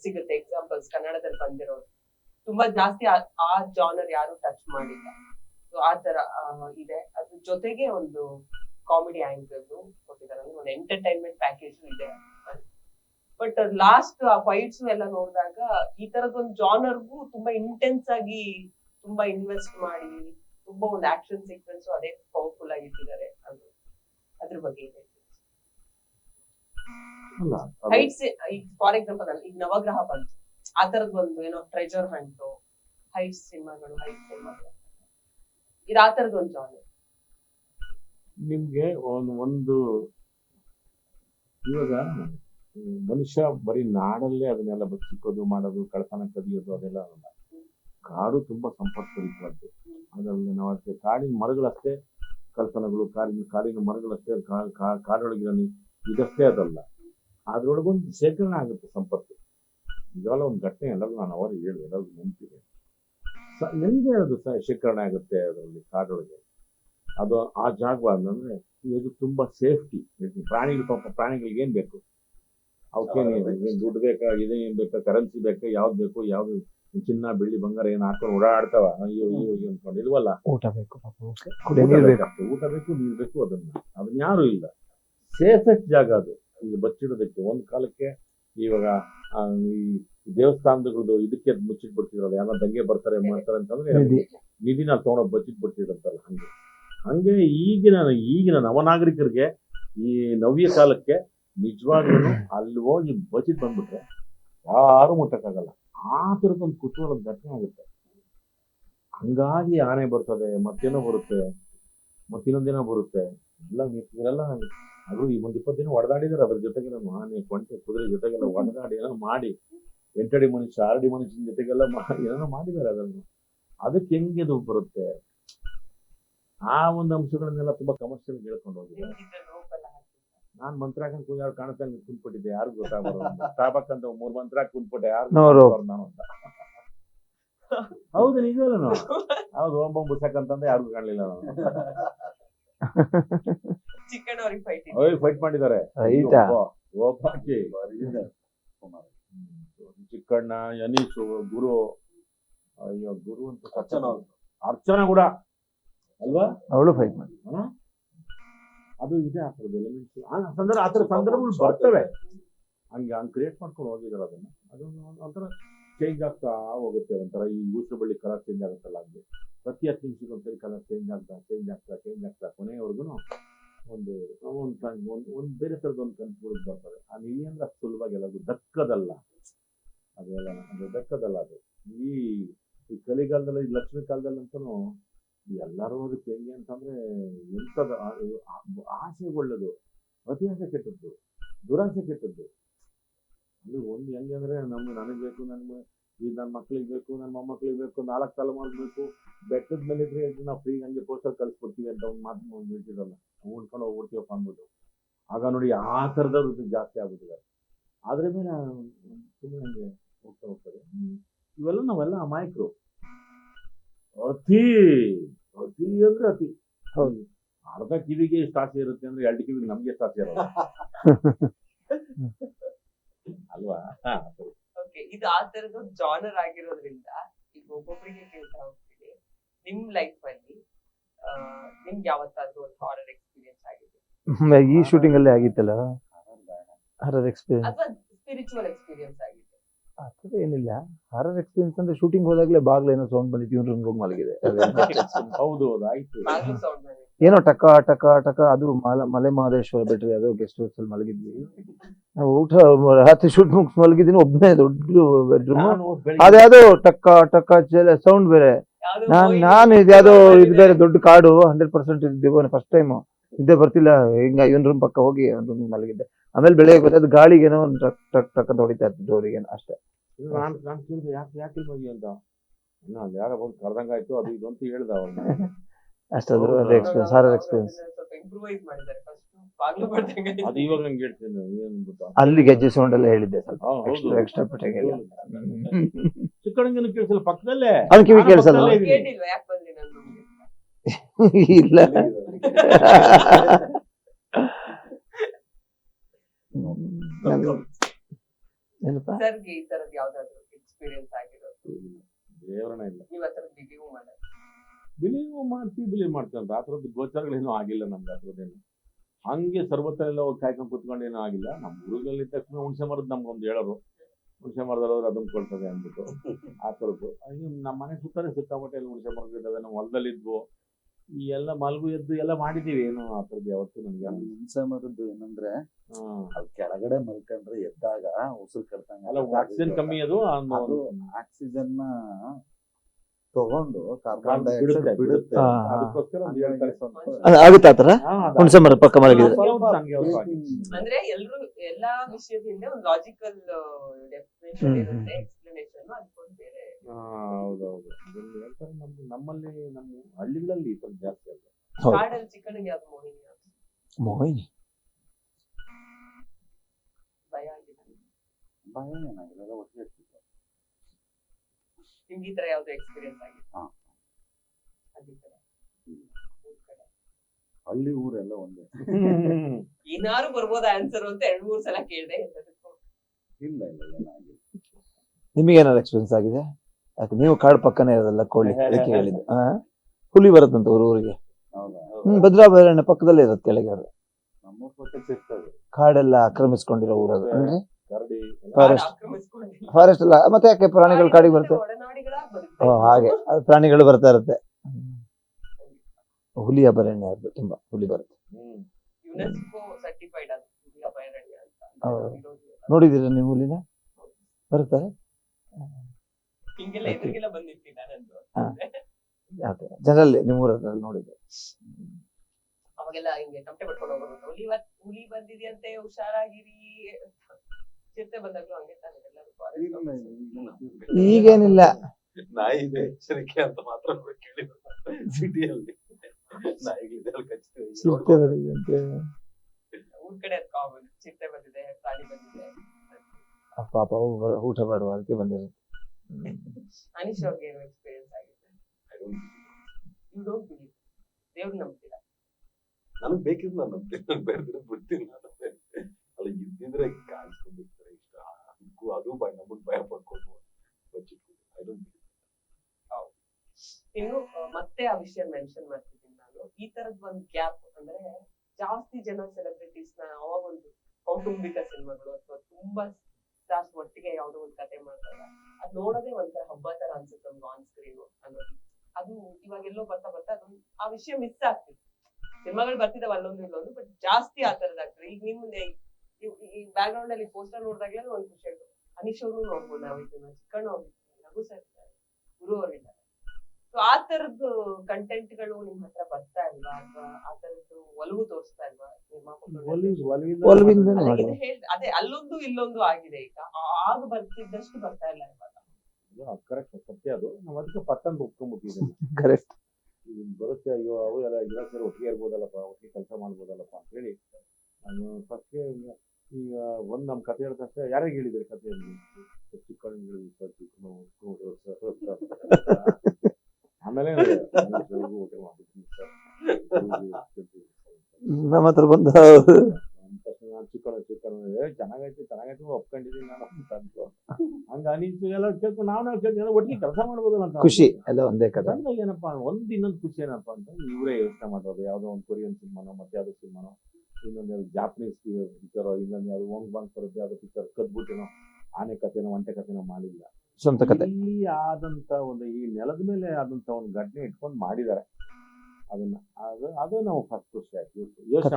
ಸಿಗುತ್ತೆ. ಎಕ್ಸಾಂಪಲ್ಸ್ ಕನ್ನಡದಲ್ಲಿ ಬಂದಿರೋದು ತುಂಬಾ ಜಾಸ್ತಿ ಆ- ಜಾನರ್ ಯಾರು ಟಚ್ ಮಾಡಿಲ್ಲ. ಸೊ ಆ ತರ ಇದೆ. ಅದ್ರ ಜೊತೆಗೆ ಒಂದು ಕಾಮಿಡಿ ಆಂಗಲ್ ಕೊಟ್ಟಿದ್ದಾರೆ. ಒಂದು ಎಂಟರ್ಟೈನ್ಮೆಂಟ್ ಪ್ಯಾಕೇಜ್ ಇದೆ. ಬಟ್ ಲಾಸ್ಟ್ ಆ ಫೈಟ್ಸ್ ಎಲ್ಲ ನೋಡಿದಾಗ ಈ ತರದೊಂದು ಜಾನರ್ಗೂ ತುಂಬಾ ಇಂಟೆನ್ಸ್ ಆಗಿ ತುಂಬಾ ಇನ್ವೆಸ್ಟ್ ಮಾಡಿ ತುಂಬಾ ಒಂದು ಆಕ್ಷನ್ ಸೀಕ್ವೆನ್ಸ್ ಅದೇ ಪವರ್ಫುಲ್ ಆಗಿ ಇಟ್ಟಿದ್ದಾರೆ ಅದು. ಅದ್ರ ಬಗ್ಗೆ ಅಲ್ಲ, ಹೈಟ್ಸ್ ಈಗ ಫಾರ್ ಎಕ್ಸಾಂಪಲ್ ಈಗ ನವಗ್ರಹ ಬಂತು. ಆ ತರದ್ ಒಂದು ಏನೋ ಟ್ರೆಜರ್ ಹಂಟು ಹೈಟ್ಸ್ ಸಿನಿಮಾಗಳು ಹೈಟ್ ಸಿನಿಮಾಗಳು. ಇದು ಆ ತರದ ಒಂದು ಜಾನರ್ ನಿಮ್ಗೆ ಒಂದು ಇವಾಗ ಮನುಷ್ಯ ಬರೀ ನಾಡಲ್ಲೇ ಅದನ್ನೆಲ್ಲ ಬಚ್ಚಿಕ್ಕೋದು ಮಾಡೋದು, ಕಳ್ತನ ಕದಿಯೋದು, ಅದೆಲ್ಲ ಅಲ್ಲ. ಕಾಡು ತುಂಬಾ ಸಂಪರ್ಕರಿತವಾದ್ದು ಅದರಲ್ಲಿ ನಾವು ಅದಕ್ಕೆ ಕಾಡಿನ ಮರಗಳಷ್ಟೇ ಕಲ್ಪನೆಗಳು ಕಾಡಿನ ಕಾಡಿನ ಮರಗಳಷ್ಟೇ ಕಾ- ಕಾ- ಕಾಡೊಳಗಿರೋ ನೀ- ಇದಷ್ಟೇ ಅದಲ್ಲ. ಅದರೊಳಗೊಂದು ಶೇಖರಣೆ ಆಗುತ್ತೆ ಸಂಪತ್ತು. ಇವೆಲ್ಲ ಒಂದು ಘಟನೆ ಎಲ್ಲರೂ ನಾನು ಅವರು ಹೇಳಿ ಎಲ್ಲರಿಗೂ ನೆನಪಿದೆ. ಸ- ನೆನಪೇ ಅದು ಸಹ ಶೇಖರಣೆ ಆಗುತ್ತೆ ಅದರಲ್ಲಿ ಕಾಡೊಳಗೆ? ಅದು ಆ ಜಾಗ ಅಂತಂದ್ರೆ ಇದು ತುಂಬಾ ಸೇಫ್ಟಿ. ಪ್ರಾಣಿಗಳು ಪಾಪ ಪ್ರಾಣಿಗಳಿಗೆ ಏನ್ ಬೇಕು? ಅವಕ್ಕೇನು ಏನು ದುಡ್ಡು ಬೇಕಾ ಇದೇನ್ ಬೇಕಾ ಕರೆನ್ಸಿ ಬೇಕಾ ಯಾವ್ದು ಬೇಕು ಯಾವ್ದು ಚಿನ್ನ ಬೆಳ್ಳಿ ಬಂಗಾರ ಏನ್ ಹಾಕೊಂಡು ಓಡಾಡ್ತಾವ? ಅಯ್ಯೋ ಅಯ್ಯೋ ಅಯ್ಯೋ ಅನ್ಕೊಂಡು ಇಲ್ವಲ್ಲ? ಊಟ ಬೇಕು ಊಟ ಬೇಕು? ನೀರು ಬೇಕು ಅದನ್ನ. ಅದನ್ನ ಯಾರು ಇಲ್ಲ. ಸೇಫೆಸ್ಟ್ ಜಾಗ ಅದು. ಈಗ ಬಚ್ಚಿಡೋದಕ್ಕೆ. ಒಂದ್ ಕಾಲಕ್ಕೆ ಇವಾಗ ಈ ದೇವಸ್ಥಾನಗಳದ್ದು ಇದಕ್ಕೆ ಮುಚ್ಚಿಟ್ಬಿಡ್ತಿರಲ್ಲ ಯಾರ ದಂಗೆ ಬರ್ತಾರೆ ಮಾಡ್ತಾರೆ ಅಂತಂದ್ರೆ ನಿಧಿನ ತಗೊಂಡೋಗಿ ಬಚ್ಚಿಟ್ಬಿಡ್ತಿರಂತಲ್ಲ ಹಂಗೆ. ಹಂಗೆ ಈಗಿನ ಈಗಿನ ನವನಾಗರಿಕರಿಗೆ ಈ ನವ್ಯ ಕಾಲಕ್ಕೆ ನಿಜವಾಗ್ಲೂ ಅಲ್ಲಿ ಹೋಗಿ ಬಚಿಟ್ ಬಂದ್ಬಿಟ್ರೆ ಯಾರು ಮುಟ್ಟಕ್ಕಾಗಲ್ಲ. ಆ ಥರದೊಂದು ಕುತೂಹಲದ ಘಟನೆ ಆಗುತ್ತೆ. ಹಂಗಾಗಿ ಆನೆ ಬರ್ತದೆ, ಮತ್ತೇನೋ ಬರುತ್ತೆ ಮತ್ತಿನ್ನೊಂದಿನ ಬರುತ್ತೆ. ಎಲ್ಲ ಇವರೆಲ್ಲ ಅದು ಈ ಒಂದು ಇಪ್ಪತ್ತು ದಿನ ಹೊಡೆದಾಡಿದಾರೆ, ಅದ್ರ ಜೊತೆಗೆಲ್ಲ ಆನೆ ಕೊಂಟೆ ಕುದುರೆ ಜೊತೆಗೆಲ್ಲ ಹೊಡೆದಾಡಿ ಏನೋ ಮಾಡಿ, ಎಂಟಡಿ ಮನುಷ್ಯ, ಆರಡಿ ಮನುಷ್ಯನ ಜೊತೆಗೆಲ್ಲ ಮಾಡಿ ಏನೋ ಮಾಡಿದ್ದಾರೆ ಅದನ್ನು. ಅದಕ್ಕೆ ಹೆಂಗೆ ಬರುತ್ತೆ? ಆ ಒಂದು ಅಂಶಗಳನ್ನೆಲ್ಲ ತುಂಬಾ ಕಮರ್ಷಿಯಲ್ ಹೇಳ್ಕೊಂಡು ಹೋಗಿದ್ದಾರೆ ನಾನ್ ಮಂತ್ರ ಹಾಕೊಂಡು ಕಾಣಿಸ್ತಾ ಕಾಣತಂಗ ಕುಂದ್ಬಿಟ್ಟಿದ್ದೆ. ಯಾರು ಸ್ಟಾಬಕ್ ಅಂತ ಮೂರ್ ಮಂತ್ರ ಕುಂದ್ಬಿಟ್ಟೆ. ಯಾರು. ನಾನು ಅಂತ. ಹೌದು ನಿಜ ಹೌದು ಓಂ ಬಂ ಬುಸಕ್ಕಂತಂದ್ರೆ ಯಾರಿಗೂ ಕಾಣಲಿಲ್ಲ ನಾನು. ಚಿಕನ್ ಅವ್ರಿಗೆ ಫೈಟ್ ಓಯ್ ಫೈಟ್ ಮಾಡಿದ್ದಾರೆ. ಒಬ್ಬಾಕಿ ಚಿಕ್ಕಣ್ಣ ಯನೀಶು ಗುರು. ಅಯ್ಯೋ ಗುರು ಅಂತ ಅರ್ಚನಾ. ಅರ್ಚನಾ ಕೂಡ. ಅಲ್ವಾ? ಅವಳು ಫೈಟ್ ಮಾಡಿ ಹ? ಅದು ಇದೆ ಆ ಥರದ ಎಲಿಮೆಂಟ್ಸ್ ಆ ಸಂದರ್ಭ ಆ ಥರ ಸಂದರ್ಭಗಳು ಬರ್ತವೆ. ಹಂಗೆ ಹಂಗೆ ಕ್ರಿಯೇಟ್ ಮಾಡ್ಕೊಂಡು ಹೋಗಿದ್ದಾರೆ ಅದನ್ನು. ಅದೊಂದು ಒಂಥರ ಚೇಂಜ್ ಆಗ್ತಾ ಹೋಗುತ್ತೆ ಒಂಥರ. ಈ ಊಸು ಬಳ್ಳಿ ಕಲರ್ ಚೇಂಜ್ ಆಗುತ್ತಲ್ಲ ಹಂಗೆ. ಪ್ರತಿ ಹತ್ತು ನಿಮಿಷಕ್ಕೆ ಒಂದ್ಸರಿ ಕಲರ್ ಚೇಂಜ್ ಆಗ್ತಾ ಚೇಂಜ್ ಆಗ್ತಾ ಚೇಂಜ್ ಆಗ್ತಾ ಕೊನೆಯವರೆಗೂ ಒಂದು ಒಂದು ಒಂದು ಒಂದು ಬೇರೆ ಥರದ ಒಂದು ಕನ್ಫ್ಯೂಸ್ ಬರ್ತದೆ ನೀಲಿ ಅಂದ್ರೆ ಅಷ್ಟು ಸುಲಭವಾಗಿ ದಕ್ಕದಲ್ಲ. ಅದೆಲ್ಲ ಅದು ದಕ್ಕದಲ್ಲ ಅದು. ಈ ಈ ಕಲಿಗಾಲದಲ್ಲಿ, ಈ ಕಾಲದಲ್ಲಿ ಕಾಲದಲ್ಲಂತೂ ಎಲ್ಲರೂ ಅದಕ್ಕೆ ಹೆಂಗೆ ಅಂತಂದ್ರೆ ಎಂಥದ್ದು ಆಸೆ ಒಳ್ಳೇದು ಅತಿಯಾಸೆ ಕೆಟ್ಟದ್ದು, ದುರಾಸೆ ಕೆಟ್ಟದ್ದು. ಒಂದು ಹೆಂಗೆ ಅಂದ್ರೆ ನಮ್ಗೆ ನನಗೆ ಬೇಕು ನನ್ಗೆ ಈ ನನ್ನ ಮಕ್ಳಿಗೆ ಬೇಕು, ನನ್ನ ಮೊಮ್ಮಕ್ಳಿಗೆ ಬೇಕು, ನಾಲ್ಕು ತಲೆಮಾರು ಬೇಕು ಬೆಟ್ಟದ ಮೇಲೆ ಇದ್ರೆ ಇದು ನಾವು ಫ್ರೀ ಹಂಗೆ ಪೋಸ್ಟರ್ ಕಳಿಸ್ಕೊಡ್ತೀವಿ ಅಂತ ಒಂದು ಮಾತು ಒಂದು ಇಟ್ಟಿರಲ್ಲ ನಾವು ಉಣ್ಕೊಂಡು ಹೋಗ್ಬಿಡ್ತೀವಪ್ಪ ಅಂದ್ಬಿಟ್ಟು. ಆಗ ನೋಡಿ ಆ ಥರದವ್ರದ್ದು ಜಾಸ್ತಿ ಆಗ್ಬಿಟ್ಟಿದ್ದಾರೆ ಅದ್ರ ಮೇಲೆ ಸುಮ್ಮನೆ ಹಂಗೆ ಹೋಗ್ತಾ ಹೋಗ್ತದೆ ಇವೆಲ್ಲ ನಾವೆಲ್ಲ ಅಮಾಯಕರು. ಅತಿ ಅತಿ ಅಂದ್ರೆ ಅತಿ ಹೌದು. ಅರ್ಧ ಕಿವಿಗೆ ಎಷ್ಟು ಆಸೆ ಇರುತ್ತೆ ಅಂದ್ರೆ ಎರಡು ಕಿವಿಗೆ ನಮ್ಗೆ ಎಷ್ಟು ಆಸೆ ಇರಲ್ಲ. ಅಲ್ವಾ? ಹಾ. ಓಕೆ ಇದು ಆ ತರದ ಜಾನರ್ ಆಗಿರೋದ್ರಿಂದ ಈಗ ಒಬ್ಬೊಬ್ಬರಿಗೆ ಕೇಳ್ತಾ ಹೋಗ್ತೀನಿ. ನಿಮ್ ಲೈಫ್ ಅಲ್ಲಿ ಆ, ನಿಮ್ಗೆ ಯಾವತ್ತಾದ್ರೂ ಒಂದು ಹಾರರ್ ಎಕ್ಸ್ಪೀರಿಯನ್ಸ್ ಆಗಿದೆ ಈ ಶೂಟಿಂಗ್ ಅಲ್ಲೇ ಆಗಿತ್ತಲ್ಲ? ಹರರ್ ಎಕ್ಸ್ಪೀರಿಯನ್ಸ್ ಅಥವಾ ಸ್ಪಿರಿಚುವಲ್ ಎಕ್ಸ್ಪೀರಿಯನ್ಸ್ ಆಗಿದೆ ಆ ಥರ ಏನಿಲ್ಲ. ಹಾರರ್ ಎಕ್ಸ್ಪೀರಿಯನ್ಸ್ ಅಂದ್ರೆ ಶೂಟಿಂಗ್ ಹೋದಾಗ್ಲೇ ಬಾಗ್ಲ ಏನೋ ಸೌಂಡ್ ಬಂದಿತ್ತು ಇವ್ನ ರೂಮ್ ಹೋಗಿ ಮಲಗಿದೆ. ಹೌದು ಹೌದು ಆಯ್ತು. ಬಾಗ್ಲು ಸೌಂಡ್ ಬಂದಿದೆ ಏನೋ ಟಕ ಟಕ ಟಕ ಅದು ಮಲ ಮಲೆ ಮಹದೇಶ್ವರ ಬೆಟ್ರಿ ಅದು ಗೆಸ್ಟ್ ಹೌಸ್ ಅಲ್ಲಿ ಮಲಗಿದ್ವಿ. ನಾವು ಊಟ ರಾತ್ರಿ ಶೂಟ್ ಮುಗಿಸ್ ಮಲಗಿದ್ದೀನಿ ಒಬ್ಬನೇ ದೊಡ್ಡ ಬೆಡ್ರೂಮ್ ಅದ್ಯಾವುದೋ ಟಕ್ಕ ಟಕ್ಕ ಸೌಂಡ್ ಬೇರೆ. ನಾನು ನಾನು ಇದ್ಯಾವುದೋ ಇದು ಬೇರೆ ದೊಡ್ಡ ಕಾಡು ಹಂಡ್ರೆಡ್ ಪರ್ಸೆಂಟ್ ಇದ್ದೀವಿ ಫಸ್ಟ್ ಟೈಮ್ ಇದ್ದೇ ಬರ್ತಿಲ್ಲ ಹಿಂಗ ಇವನ್ ರೂಮ್ ಪಕ್ಕ ಹೋಗಿ ರೂಮ್ ಮಲಗಿದ್ದೆ. ಆಮೇಲೆ ಬೆಳಗ್ಗೆ ಗೊತ್ತಾಯ್ತು ಗಾಳಿಗೇನೋ ಒಂದು ಟಕ್ ಟಕ್ ಟಕ್ ಅಂತ ಹೊಡಿತಾ ಇತ್ತು ಅವರಿಗೆ ಅಷ್ಟೇ. ನಾನು ನಾನು ಕೇಳಿದೆ ಯಾಕೆ ಯಾಕೆ ಹೋಗಿ ಅಂತ? ಯಾರೋ ಬಂದು ಕರ್ದಂಗಾಯ್ತು ಅದು ಇದು ಅಂತ ಹೇಳ್ದ ಅವ್ರನ್ನ ಅಷ್ಟಾದ್ರು ಅದೇ ಎಕ್ಸ್ಪೀರಿಯನ್ಸ್ ಹರರ್ ಎಕ್ಸ್ಪೀರಿಯನ್ಸ್ ಅದು ಇವಾಗ ನಂಗೆ ಹೇಳ್ತೀನಿ ಏನು ಗೊತ್ತಾ ಅಲ್ಲಿ ಗೆಜ್ಜೆ ಸೌಂಡ್ ಎಲ್ಲ ಹೇಳಿದ್ದೆ ಸ್ವಲ್ಪ. ಎಕ್ಸ್ಟ್ರಾ ಪೆಟ್ಟಾಗಿ ಚಿಕ್ಕಣಂಗನ ಕೇಳಿಸಲ್ಲ ಪಕ್ಕದಲ್ಲೇ? ಅವ್ನ್ ಕಿವಿ ಕೇಳಿಸಲ್ಲ. ಕೇಳಿಲ್ವಾ ಯಾಕೆ ಇಲ್ಲ. ಏನಪ್ಪ? ಸರ್ಗೆ ಈ ತರದ್ ಯಾವ್ದಾದ್ರು ಎಕ್ಸ್ಪೀರಿಯನ್ಸ್ ಆಗಿರೋದು? ದೇವರನ್ನ ಇಲ್ಲ. ನೀವ್ ತರದ್ ಬಿಲೀವ್ ಮಾಡೋದು? ಬಿಲೀವ್ ಮಾಡ್ತೀವಿ ಬಿಲೀವ್ ಮಾಡ್ತೀವಿ ಅಂತ. ಆ ಥರದ್ದು ಗೋಚರಗಳೇನೂ ಆಗಿಲ್ಲ ನಮ್ಗೆ ಆ ಥರದ್ದೇನು ಹಂಗೆ ಸರ್ವತ್ರ ಎಲ್ಲ ಹೋಗಿ ಕಾಯ್ಕೊಂಡು ಕುತ್ಕೊಂಡು ಏನೂ ಆಗಿಲ್ಲ. ನಮ್ಮ ಊರುಗಳಲ್ಲಿ ತಕ್ಷಣ ಹುಣಸೆ ಮರದ ನಮ್ಗೊಂದು ಹೇಳೋರು. ಹುಣಸೆ ಮರದವ್ರು ಅದನ್ನ ಕೊಡ್ತದೆ ಅಂದ್ಬಿಟ್ಟು. ಆ ಥರದ್ದು ನಮ್ಮ ಮನೆ ಸುತ್ತಲೇ ಸಿಕ್ಕಾಪಟ್ಟೆ ಎಲ್ಲ ಹುಣಸೆ ಮರಗಳಿದ್ದಾವೆ. ನಮ್ಮ ಹೊಲದಲ್ಲಿದ್ವು. ಈ ಎಲ್ಲ ಮಲ್ಗು ಎದ್ದು ಎಲ್ಲ ಮಾಡಿದೀವಿ ಏನು ಆ ಥರದ್ದು ಯಾವತ್ತು ನನಗೆ ಹಿಂಸೆ ಮರದ್ದು ಏನಂದ್ರೆ ಅಲ್ಲಿ ಕೆಳಗಡೆ ಮಲ್ಕೊಂಡ್ರೆ ಎದ್ದಾಗ ಉಸಿರು ಕಟ್ತಂಗ ಆಕ್ಸಿಜನ್ ಕಮ್ಮಿ ಅದು ಆಕ್ಸಿಜನ್ನ ತಗೊಂಡು ಕಾರ್ಬನ್ ಡೈಆಕ್ಸೈಡ್ ಬಿಡುತ್ತೆ, ಹಾ. ಅದಕ್ಕೋಸ್ಕರ ಒಂದು ಅದು ಆಗುತ್ತೆ ಹುಣಸೆ ಮರ ಪಕ್ಕ ಮಲಗಿದ್ರೆ. ಸ್ವಲ್ಪ ಹಂಗೆ ಅವ್ರು ಹಾಗೆ. ಅಂದ್ರೆ ಎಲ್ರು ಎಲ್ಲಾ ವಿಷಯದಿಂದ ಒಂದು ಲಾಜಿಕಲ್ ಡೆಫಿನೇಷನ್ ಹ್ಮ್, ಇರುತ್ತೆ ಎಕ್ಸ್ಪ್ಲನೇಷನ್ ಅದಕ್ಕೊಂದು ಬೇರೆ ಹಾ, ಹೌದೌದು. ಇದನ್ನ ಹೇಳ್ತಾರೆ ನಮ್ಮ ನಮ್ಮಲ್ಲಿ ನಮ್ಮ ಹಳ್ಳಿಗಳಲ್ಲಿ ಸ್ವಲ್ಪ ಜಾಸ್ತಿ ಅಲ್ಲ. ಹೌದು. ಕಾಡಲ್ಲಿ ಚಿಕ್ಕನಿಗೆ ಯಾವ್ದು ಮೋಹಿನಿ ಯಾವ್ದು? ಮೋಹಿನಿ? ಭಯ ಆಗಿದೆ ಭಯ ಏನಾಗಿಲ್ಲ ಎಲ್ಲ ಒಟ್ಟಿಗೆ ಇರ್ತಿತ್ತು. ನಿಮ್ಗೆ ಈ ತರ ಯಾವ್ದು ಎಕ್ಸ್ಪೀರಿಯನ್ಸ್ ಆಗಿದೆ? ಹಾ. ಅದೇ ತರ. ಊರ್ ಕಡೆ. ಹಳ್ಳಿ ಊರೆಲ್ಲ ಒಂದೇ. ಏನಾರು ಬರ್ಬೋದಾ ಆನ್ಸರ್ ಅಂತ ಎರಡ್ ಮೂರ್ ಸಲ ಕೇಳ್ದೆ ಎಲ್ಲದಕ್ಕೂ. ಇಲ್ಲ ಇಲ್ಲ ನಿಮಗೆ ಏನಾದ್ರು ಎಕ್ಸ್ಪೀರಿಯನ್ಸ್ ಆಗಿದೆ? ಯಾಕೆ ನೀವು ಕಾಡು ಪಕ್ಕನೇ ಇರೋದಲ್ಲ ಕೋಳಿ ಅದಕ್ಕೆ ಹೇಳಿದ್ದು. ಹಾ ಹುಲಿ ಬರುತ್ತಂತ ಊರು ಊರಿಗೆ. ಹೌದಾ? ಹ್ಮ್ ಭದ್ರಾಭರಣ್ಯ ಪಕ್ಕದಲ್ಲೇ ಇರುತ್ತೆ ಕೆಳಗೆ ಅದು ನಮ್ಮ ಪಕ್ಕ ಸಿಗ್ತದೆ. ಕಾಡೆಲ್ಲ ಆಕ್ರಮಿಸ್ಕೊಂಡಿರೋ ಊರದು ಅಂದ್ರೆ ಕರಡಿ ಕಾಡ್ ಫಾರೆಸ್ಟ್ ಆಕ್ರಮಿಸ್ಕೊಂಡಿಲ್ಲ. ಫಾರೆಸ್ಟ್ ಎಲ್ಲ ಮತ್ತೆ ಯಾಕೆ ಪ್ರಾಣಿಗಳು ಕಾಡಿಗೆ ಬರುತ್ತೆ ಓ ಹಾಗೆ. ಅದು ಪ್ರಾಣಿಗಳು ಬರ್ತಾ ಇರುತ್ತೆ. ಹುಲಿ ಅಭಯಾರಣ್ಯ ಅದು ತುಂಬಾ ಹುಲಿ ಬರುತ್ತೆ. ನೋಡಿದಿರ ಯುನೆಸ್ಕೋ ಸರ್ಟಿಫೈಡ್ ಅದು ಹುಲಿ ಅಭಯಾರಣ್ಯ ಅಂತ. ಹೌದು. ನೋಡಿದ್ದೀರಾ ನೀವು ಹುಲಿನ? ಬರ್ತಾರೆ ಹಿಂಗೆಲ್ಲ ಎದುರಿಗೆಲ್ಲ ಬಂದಿರ್ತೀನಿ ನಾನಂದು ಹಾ. ಯಾಕೆ? ಜನರಲ್ಲಿ ನಿಮ್ಮ ಊರಲ್ಲಿ ನೋಡಿದ್ರೆ ಅವಾಗೆಲ್ಲ ಹಿಂಗೆ ತಮಟೆ ಪಟ್ಕೊಂಡು ಹೋಗೋದು ಹುಲಿ ಹುಲಿ ಬಂದಿದೆಯಂತೆ ಹುಷಾರಾಗಿರಿ. ಚಿರತೆ ಬಂದಾಗ್ಲೂ ಹಂಗೆ ತಾನೇ ಎಲ್ಲರೂ forest. ಈಗೇನಿಲ್ಲ. ನಾಯಿ ಇದೆ ಎಚ್ಚರಿಕೆ ಅಂತ ಮಾತ್ರ ಕೇಳಿದ್ರು ಸಿಟಿಯಲ್ಲಿ ನಾಯಿಗಳಿದೆ ಅಲ್ಲಿ ಅಂತ. ಊರ್ ಕಡೆ ಕಾಮನ್ ಚಿರತೆ ಬಂದಿದೆ ಪ್ರಾಣಿ ಬಂದಿದೆ ಅಪ್ಪ ಪಾಪ ಊಟ ಮಾಡುವ ಅದಕ್ಕೆ ಬಂದಿರುತ್ತೆ. ಅನಿಶ್ ಅವ್ರಿಗೆ ಏನು ಎಕ್ಸ್ಪೀರಿಯನ್ಸ್ ಆಗಿದೆ? ಯು ಡೋಂಟ್ ಬಿಲೀವ್ ದೇವ್ರು ನಂಬ್ತೀರಾ? ನನಗ್ ಬೇಕಿದ್ ನಾನು ನಂಬ್ತೀನಿ ನನ್ಗೆ ಬೇರೆ ಬಿಡ್ತೀನಿ ನಾನು. ಅಲ್ಲಿ ಇದ್ದಿದ್ರೆ ಕಾಣಿಸ್ಕೊಂಡಿರ್ತಾರೆ ಇಷ್ಟ. ಅದಕ್ಕೂ ಅದು ಭಯ ನಮಗ್ ಭಯ ಪಡ್ಕೊಂಡು ಬಚ್ಚಿಟ್ಕೊಂಡು ಐ ಡೋಂಟ್ ಇನ್ನು ಮತ್ತೆ ಆ ವಿಷಯ ಮೆನ್ಷನ್ ಮಾಡ್ತಿದ್ದೀನಿ ನಾನು. ಈ ತರದ್ ಒಂದ್ ಗ್ಯಾಪ್ ಅಂದ್ರೆ ಜಾಸ್ತಿ ಜನ ಸೆಲೆಬ್ರಿಟೀಸ್ನ ಅವಾಗ ಒಂದು ಕೌಟುಂಬಿಕ ಸಿನಿಮಾಗಳು ಅಥವಾ ತುಂಬಾ ಸ್ಟಾರ್ಸ್ ಒಟ್ಟಿಗೆ ಯಾವ್ದೋ ಒಂದು ಕತೆ ಮಾಡ್ತಾರೆ ಅದ್ ನೋಡೋದೇ ಒಂಥರ ಹಬ್ಬ ತರ ಅನ್ಸುತ್ತೆ ಒಂದು ಆನ್ ಸ್ಕ್ರೀನ್ ಅನ್ನೋದು. ಅದು ಇವಾಗ ಎಲ್ಲೋ ಬರ್ತಾ ಬರ್ತಾ ಅದು ಆ ವಿಷಯ ಮಿಸ್ ಆಗ್ತಿತ್ತು ಸಿನಿಮಾಗಳು ಬರ್ತಿದಾವ ಅಲ್ಲೊಂದು ಇಲ್ಲೊಂದು ಬಟ್ ಜಾಸ್ತಿ ಆ ತರದ್ ಆಗ್ತದೆ. ಈಗ ನಿಮ್ ಈ- ಬ್ಯಾಕ್ ಗ್ರೌಂಡ್ ಅಲ್ಲಿ ಪೋಸ್ಟರ್ ನೋಡಿದಾಗ್ಲೇ ಒಂದ್ ಖುಷಿ ಆಯ್ತು ಅನೀಶ್ ಅವರು ನೋಡ್ಬೋದು ನಾವು ಇದನ್ನ ಚಿಕ್ಕಣ್ಣ ಅವ್ರು ರಘು ಸರ್ ಗುರು ಅವರಿದ್ದಾರೆ ಆ ತರದ್ದು ಕಂಟೆಂಟ್ಗಳು ನಿಮ್ ಹತ್ರ ಬರ್ತಾ ಇಲ್ವಾ? ಅಥವಾ ಆ ತರದ್ದು ಒಲವು ತೋರಿಸ್ತಾ ಇಲ್ವಾ? ನಿರ್ಮಾಪಕರು ಅದೇ ಅಲ್ಲೊಂದು ಇಲ್ಲೊಂದು ಆಗಿದೆ ಈಗ. ಆಗ ಬರ್ತಿದ್ದಷ್ಟು ಬರ್ತಾ ಇಲ್ಲ ಇವಾಗ. ಕರೆಕ್ಟ್ ಸತ್ಯ ಅದು. ನಾವು ಅದಕ್ಕೆ ಪಟ್ಟಂತ ಒಪ್ಕೊಂಡ್ಬಿಟ್ಟಿದ್ದೇನೆ ಕರೆಕ್ಟ್ ಬರುತ್ತೆ ಅಯ್ಯೋ ಅವು ಎಲ್ಲ ಎಲ್ಲ ಸೇರಿ ಒಟ್ಟಿಗೆ ಇರ್ಬೋದಲ್ಲಪ್ಪ ಒಟ್ಟಿಗೆ ಕೆಲಸ ಮಾಡ್ಬೋದಲ್ಲಪ್ಪ ಅಂತ ಹೇಳಿ ನಾನು ಫಸ್ಟ್ಗೆ ಈಗ ಒಂದು ನಮ್ಮ ಕತೆ ಹೇಳಿದ ತಕ್ಷಣ ಯಾರಿಗೆ ಹೇಳಿದ್ರೆ ಕಥೆಯಲ್ಲಿ ನಮ್ಮ ಹತ್ರ ಬಂದ ಚೆನ್ನಾಗೈತೆ ಚೆನ್ನಾಗೈತೆ ಒಪ್ಕೊಂಡಿದ್ದೀನಿ ನಾನು ಅಂತ ಹಂಗ ಅನಿಸ್ತು ಎಲ್ಲ ಕೇಳ್ಕೊಂಡು ನಾವು ನಾವು ಕೇಳ್ಕೊಂಡು ಒಟ್ಟಿಗೆ ಕೆಲಸ ಮಾಡ್ಬೋದಲ್ಲ ಅಂತ ಖುಷಿ ಎಲ್ಲ ಒಂದೇ ಕಥೆ. ಅಂದ್ರೆ ಏನಪ್ಪಾ ಒಂದ್ ಇನ್ನೊಂದು ಖುಷಿ ಏನಪ್ಪಾ ಅಂತ ಇವರೇ ಯೋಚನೆ ಮಾಡೋದು ಯಾವ್ದೋ ಒಂದು ಕೊರಿಯನ್ ಸಿನಿಮಾನೋ ಮತ್ತೆ ಯಾವ್ದೋ ಸಿನಿಮಾನೋ ಇನ್ನೊಂದು ಯಾವ್ದು ಜಾಪನೀಸ್ ಪಿಕ್ಚರ್ ಇನ್ನೊಂದು ಯಾವ್ದು ಓಂಗ್ ಬಾಂಗ್ ಬರೋದು ಯಾವ್ದೋ ಪಿಕ್ಚರ್ ಕದ್ಬಿಟ್ಟೇನೋ ಆನೆ ಕಥೆನೋ ಒಂಟೆ ಕಥೆನೋ ಮಾಡಿಲ್ಲ. ಸ್ವಂತ ಕಥೆ ಇಲ್ಲಿ ಆದಂತ ಒಂದು ಈ ನೆಲದ ಮೇಲೆ ಆದಂತ ಒಂದು ಘಟನೆ ಇಟ್ಕೊಂಡು ಮಾಡಿದ್ದಾರೆ. ಅದನ್ನ ಅದು ಅದು ನಾವು ಫಸ್ಟ್ ಖುಷಿ ಯೋಚನೆ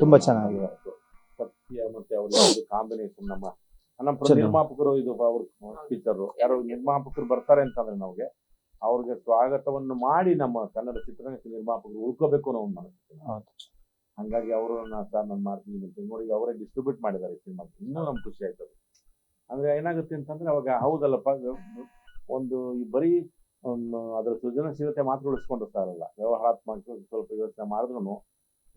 ತುಂಬಾ ಚೆನ್ನಾಗಿ. ಸತ್ಯ ಮತ್ತೆ ಅವ್ರ ಕಾಂಬಿನೇಷನ್ ನಮ್ಮ ನಮ್ಮ ನಿರ್ಮಾಪಕರು ಇದು ಅವ್ರ ಪಿಕ್ಚರ್ ಯಾರು ನಿರ್ಮಾಪಕರು ಬರ್ತಾರೆ ಅಂತಂದ್ರೆ ನಮಗೆ ಅವ್ರಿಗೆ ಸ್ವಾಗತವನ್ನು ಮಾಡಿ ನಮ್ಮ ಕನ್ನಡ ಚಿತ್ರರಂಗಕ್ಕೆ ನಿರ್ಮಾಪಕರು ಉಳ್ಕೋಬೇಕು ಅನ್ನೋ ಒಂದು ಮನಸ್ಸು. ಹಂಗಾಗಿ ಅವರು ಸರ್ ನಾನು ಮಾಡ್ತೀನಿ ಅಂತ ನೋಡಿ ಅವರೇ ಡಿಸ್ಟ್ರಿಬ್ಯೂಟ್ ಮಾಡಿದ್ದಾರೆ ಸಿನಿಮಾ ಇನ್ನೂ ನಮ್ಗೆ ಖುಷಿ ಆಯ್ತು ಅದು. ಅಂದ್ರೆ ಏನಾಗುತ್ತೆ ಅಂತಂದ್ರೆ ಅವಾಗ ಹೌದಲ್ಲಪ್ಪ ಒಂದು ಈ ಬರೀ ಅದರ ಸೃಜನಶೀಲತೆ ಮಾತ್ರ ಉಳಿಸ್ಕೊಂಡು ಸಾರಲ್ಲ ವ್ಯವಹಾರಾತ್ಮಕ ಸ್ವಲ್ಪ ಯೋಚನೆ ಮಾಡಿದ್ರು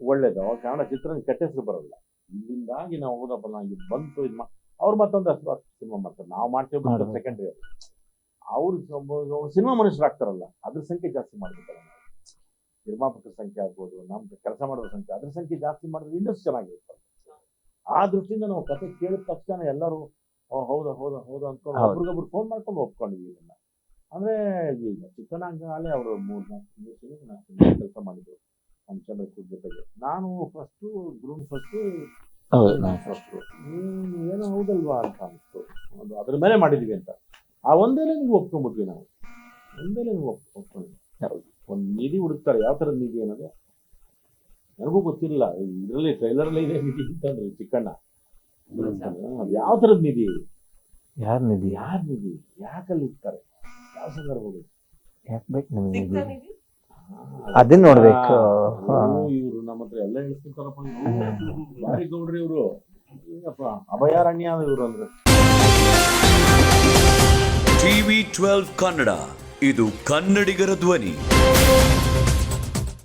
ಒಳ್ಳೇದು. ಅವ್ರ ಕನ್ನಡ ಚಿತ್ರ ಕೆಟ್ಟ ಬರೋಲ್ಲ ಇಲ್ಲಿಂದಾಗಿ ನಾವು ಹೋದಪ್ಪ ಇದು ಬಂತು ಇದು ಅವ್ರು ಮತ್ತೊಂದು ಅಷ್ಟು ಸಿನಿಮಾ ಮಾಡ್ತಾರೆ. ನಾವು ಮಾಡ್ತೀವಿ ಬಿಟ್ಟು ಸೆಕೆಂಡ್ರಿ ಅವ್ರು ಸಿನಿಮಾ ಮನುಷ್ಯರಾಗ್ತಾರಲ್ಲ ಅದ್ರ ಸಂಖ್ಯೆ ಜಾಸ್ತಿ ನಾವು ನಿರ್ಮಾಪಕರ ಸಂಖ್ಯೆ ಆಗ್ಬೋದು ನಮ್ಮ ಕೆಲಸ ಮಾಡೋದ್ರ ಸಂಖ್ಯೆ ಅದ್ರ ಸಂಖ್ಯೆ ಜಾಸ್ತಿ ಮಾಡಿದ್ರೆ ಇಂಡಸ್ಟ್ರಿ ಚೆನ್ನಾಗಿರುತ್ತೆ. ಆ ದೃಷ್ಟಿಯಿಂದ ನಾವು ಕತೆ ಕೇಳಿದ ತಕ್ಷಣ ಎಲ್ಲರೂ ಹೌದಾ ಹೌದಾ ಹೌದಾ ಅನ್ಕೊಂಡು ಹೌದು. ಒಬ್ರಿಗೊಬ್ರು ಫೋನ್ ಮಾಡ್ಕೊಂಡು ಒಪ್ಕೊಂಡಿದ್ವಿ ಇದನ್ನ. ಅಂದ್ರೆ ಈಗ ಚಿಕ್ಕನಾಗಲೇ ಅವರು ಮೂರ್ ನಾಲ್ಕು ಕೆಲಸ ಮಾಡಿದ್ರು ನಮ್ಮ ಚಂದ್ರಚೂಡ್ ಜೊತೆಗೆ. ನಾನು first groom first first first ನೀನು ಏನೋ ಹೌದಲ್ವಾ ಅಂತ ಅನಿಸ್ತು. ಒಂದು ಅದ್ರ ಮೇಲೆ ಮಾಡಿದೀವಿ ಅಂತ. ಆ ಒಂದೇಲೆ ನೀವು ಒಪ್ಕೊಂಡ್ಬಿಟ್ವಿ ನಾವು. ಒಂದೇಲೆ ನೀವು ಒಪ್ ಒಪ್ಕೊಂಡ್ವಿ. ಒಂದು ನಿಧಿ ಹುಡುಕ್ತಾರೆ. ಯಾವ ಥರದ ನಿಧಿ ಅನ್ನೋದು ನನಗೂ ಗೊತ್ತಿಲ್ಲ ಇದರಲ್ಲಿ ಟ್ರೈಲರಲ್ಲಿ ಇದೆ ನಿಧಿ ಅಂತಂದ್ರೆ ಚಿಕ್ಕಣ್ಣ. ಅದು ಯಾವ ಥರದ ನಿಧಿ? ಯಾರ ನಿಧಿ? ಯಾರ ನಿಧಿ? ಯಾಕಲ್ಲಿ ಇರ್ತಾರೆ ಯಾವ ಸಂದರ್ಭಗಳು ಬೇಕು ನಿಮಗೆ? ಅದನ್ನ ನೋಡ್ಬೇಕು. ಇವರು ನಮ್ಮ ಹತ್ರ ಎಲ್ಲ ಹೇಳ್ತಿರ್ತಾರಪ್ಪ ಇವ್ರು. ಭಾರಿ ಗೌಡ್ರಿ ಇವರು. ಅಭಯಾರಣ್ಯ ಇವರು ಅಂದ್ರೆ ಟಿವಿ ಟ್ವೆಲ್ವ್ ಕನ್ನಡ. ಇದು ಕನ್ನಡಿಗರ ಧ್ವನಿ.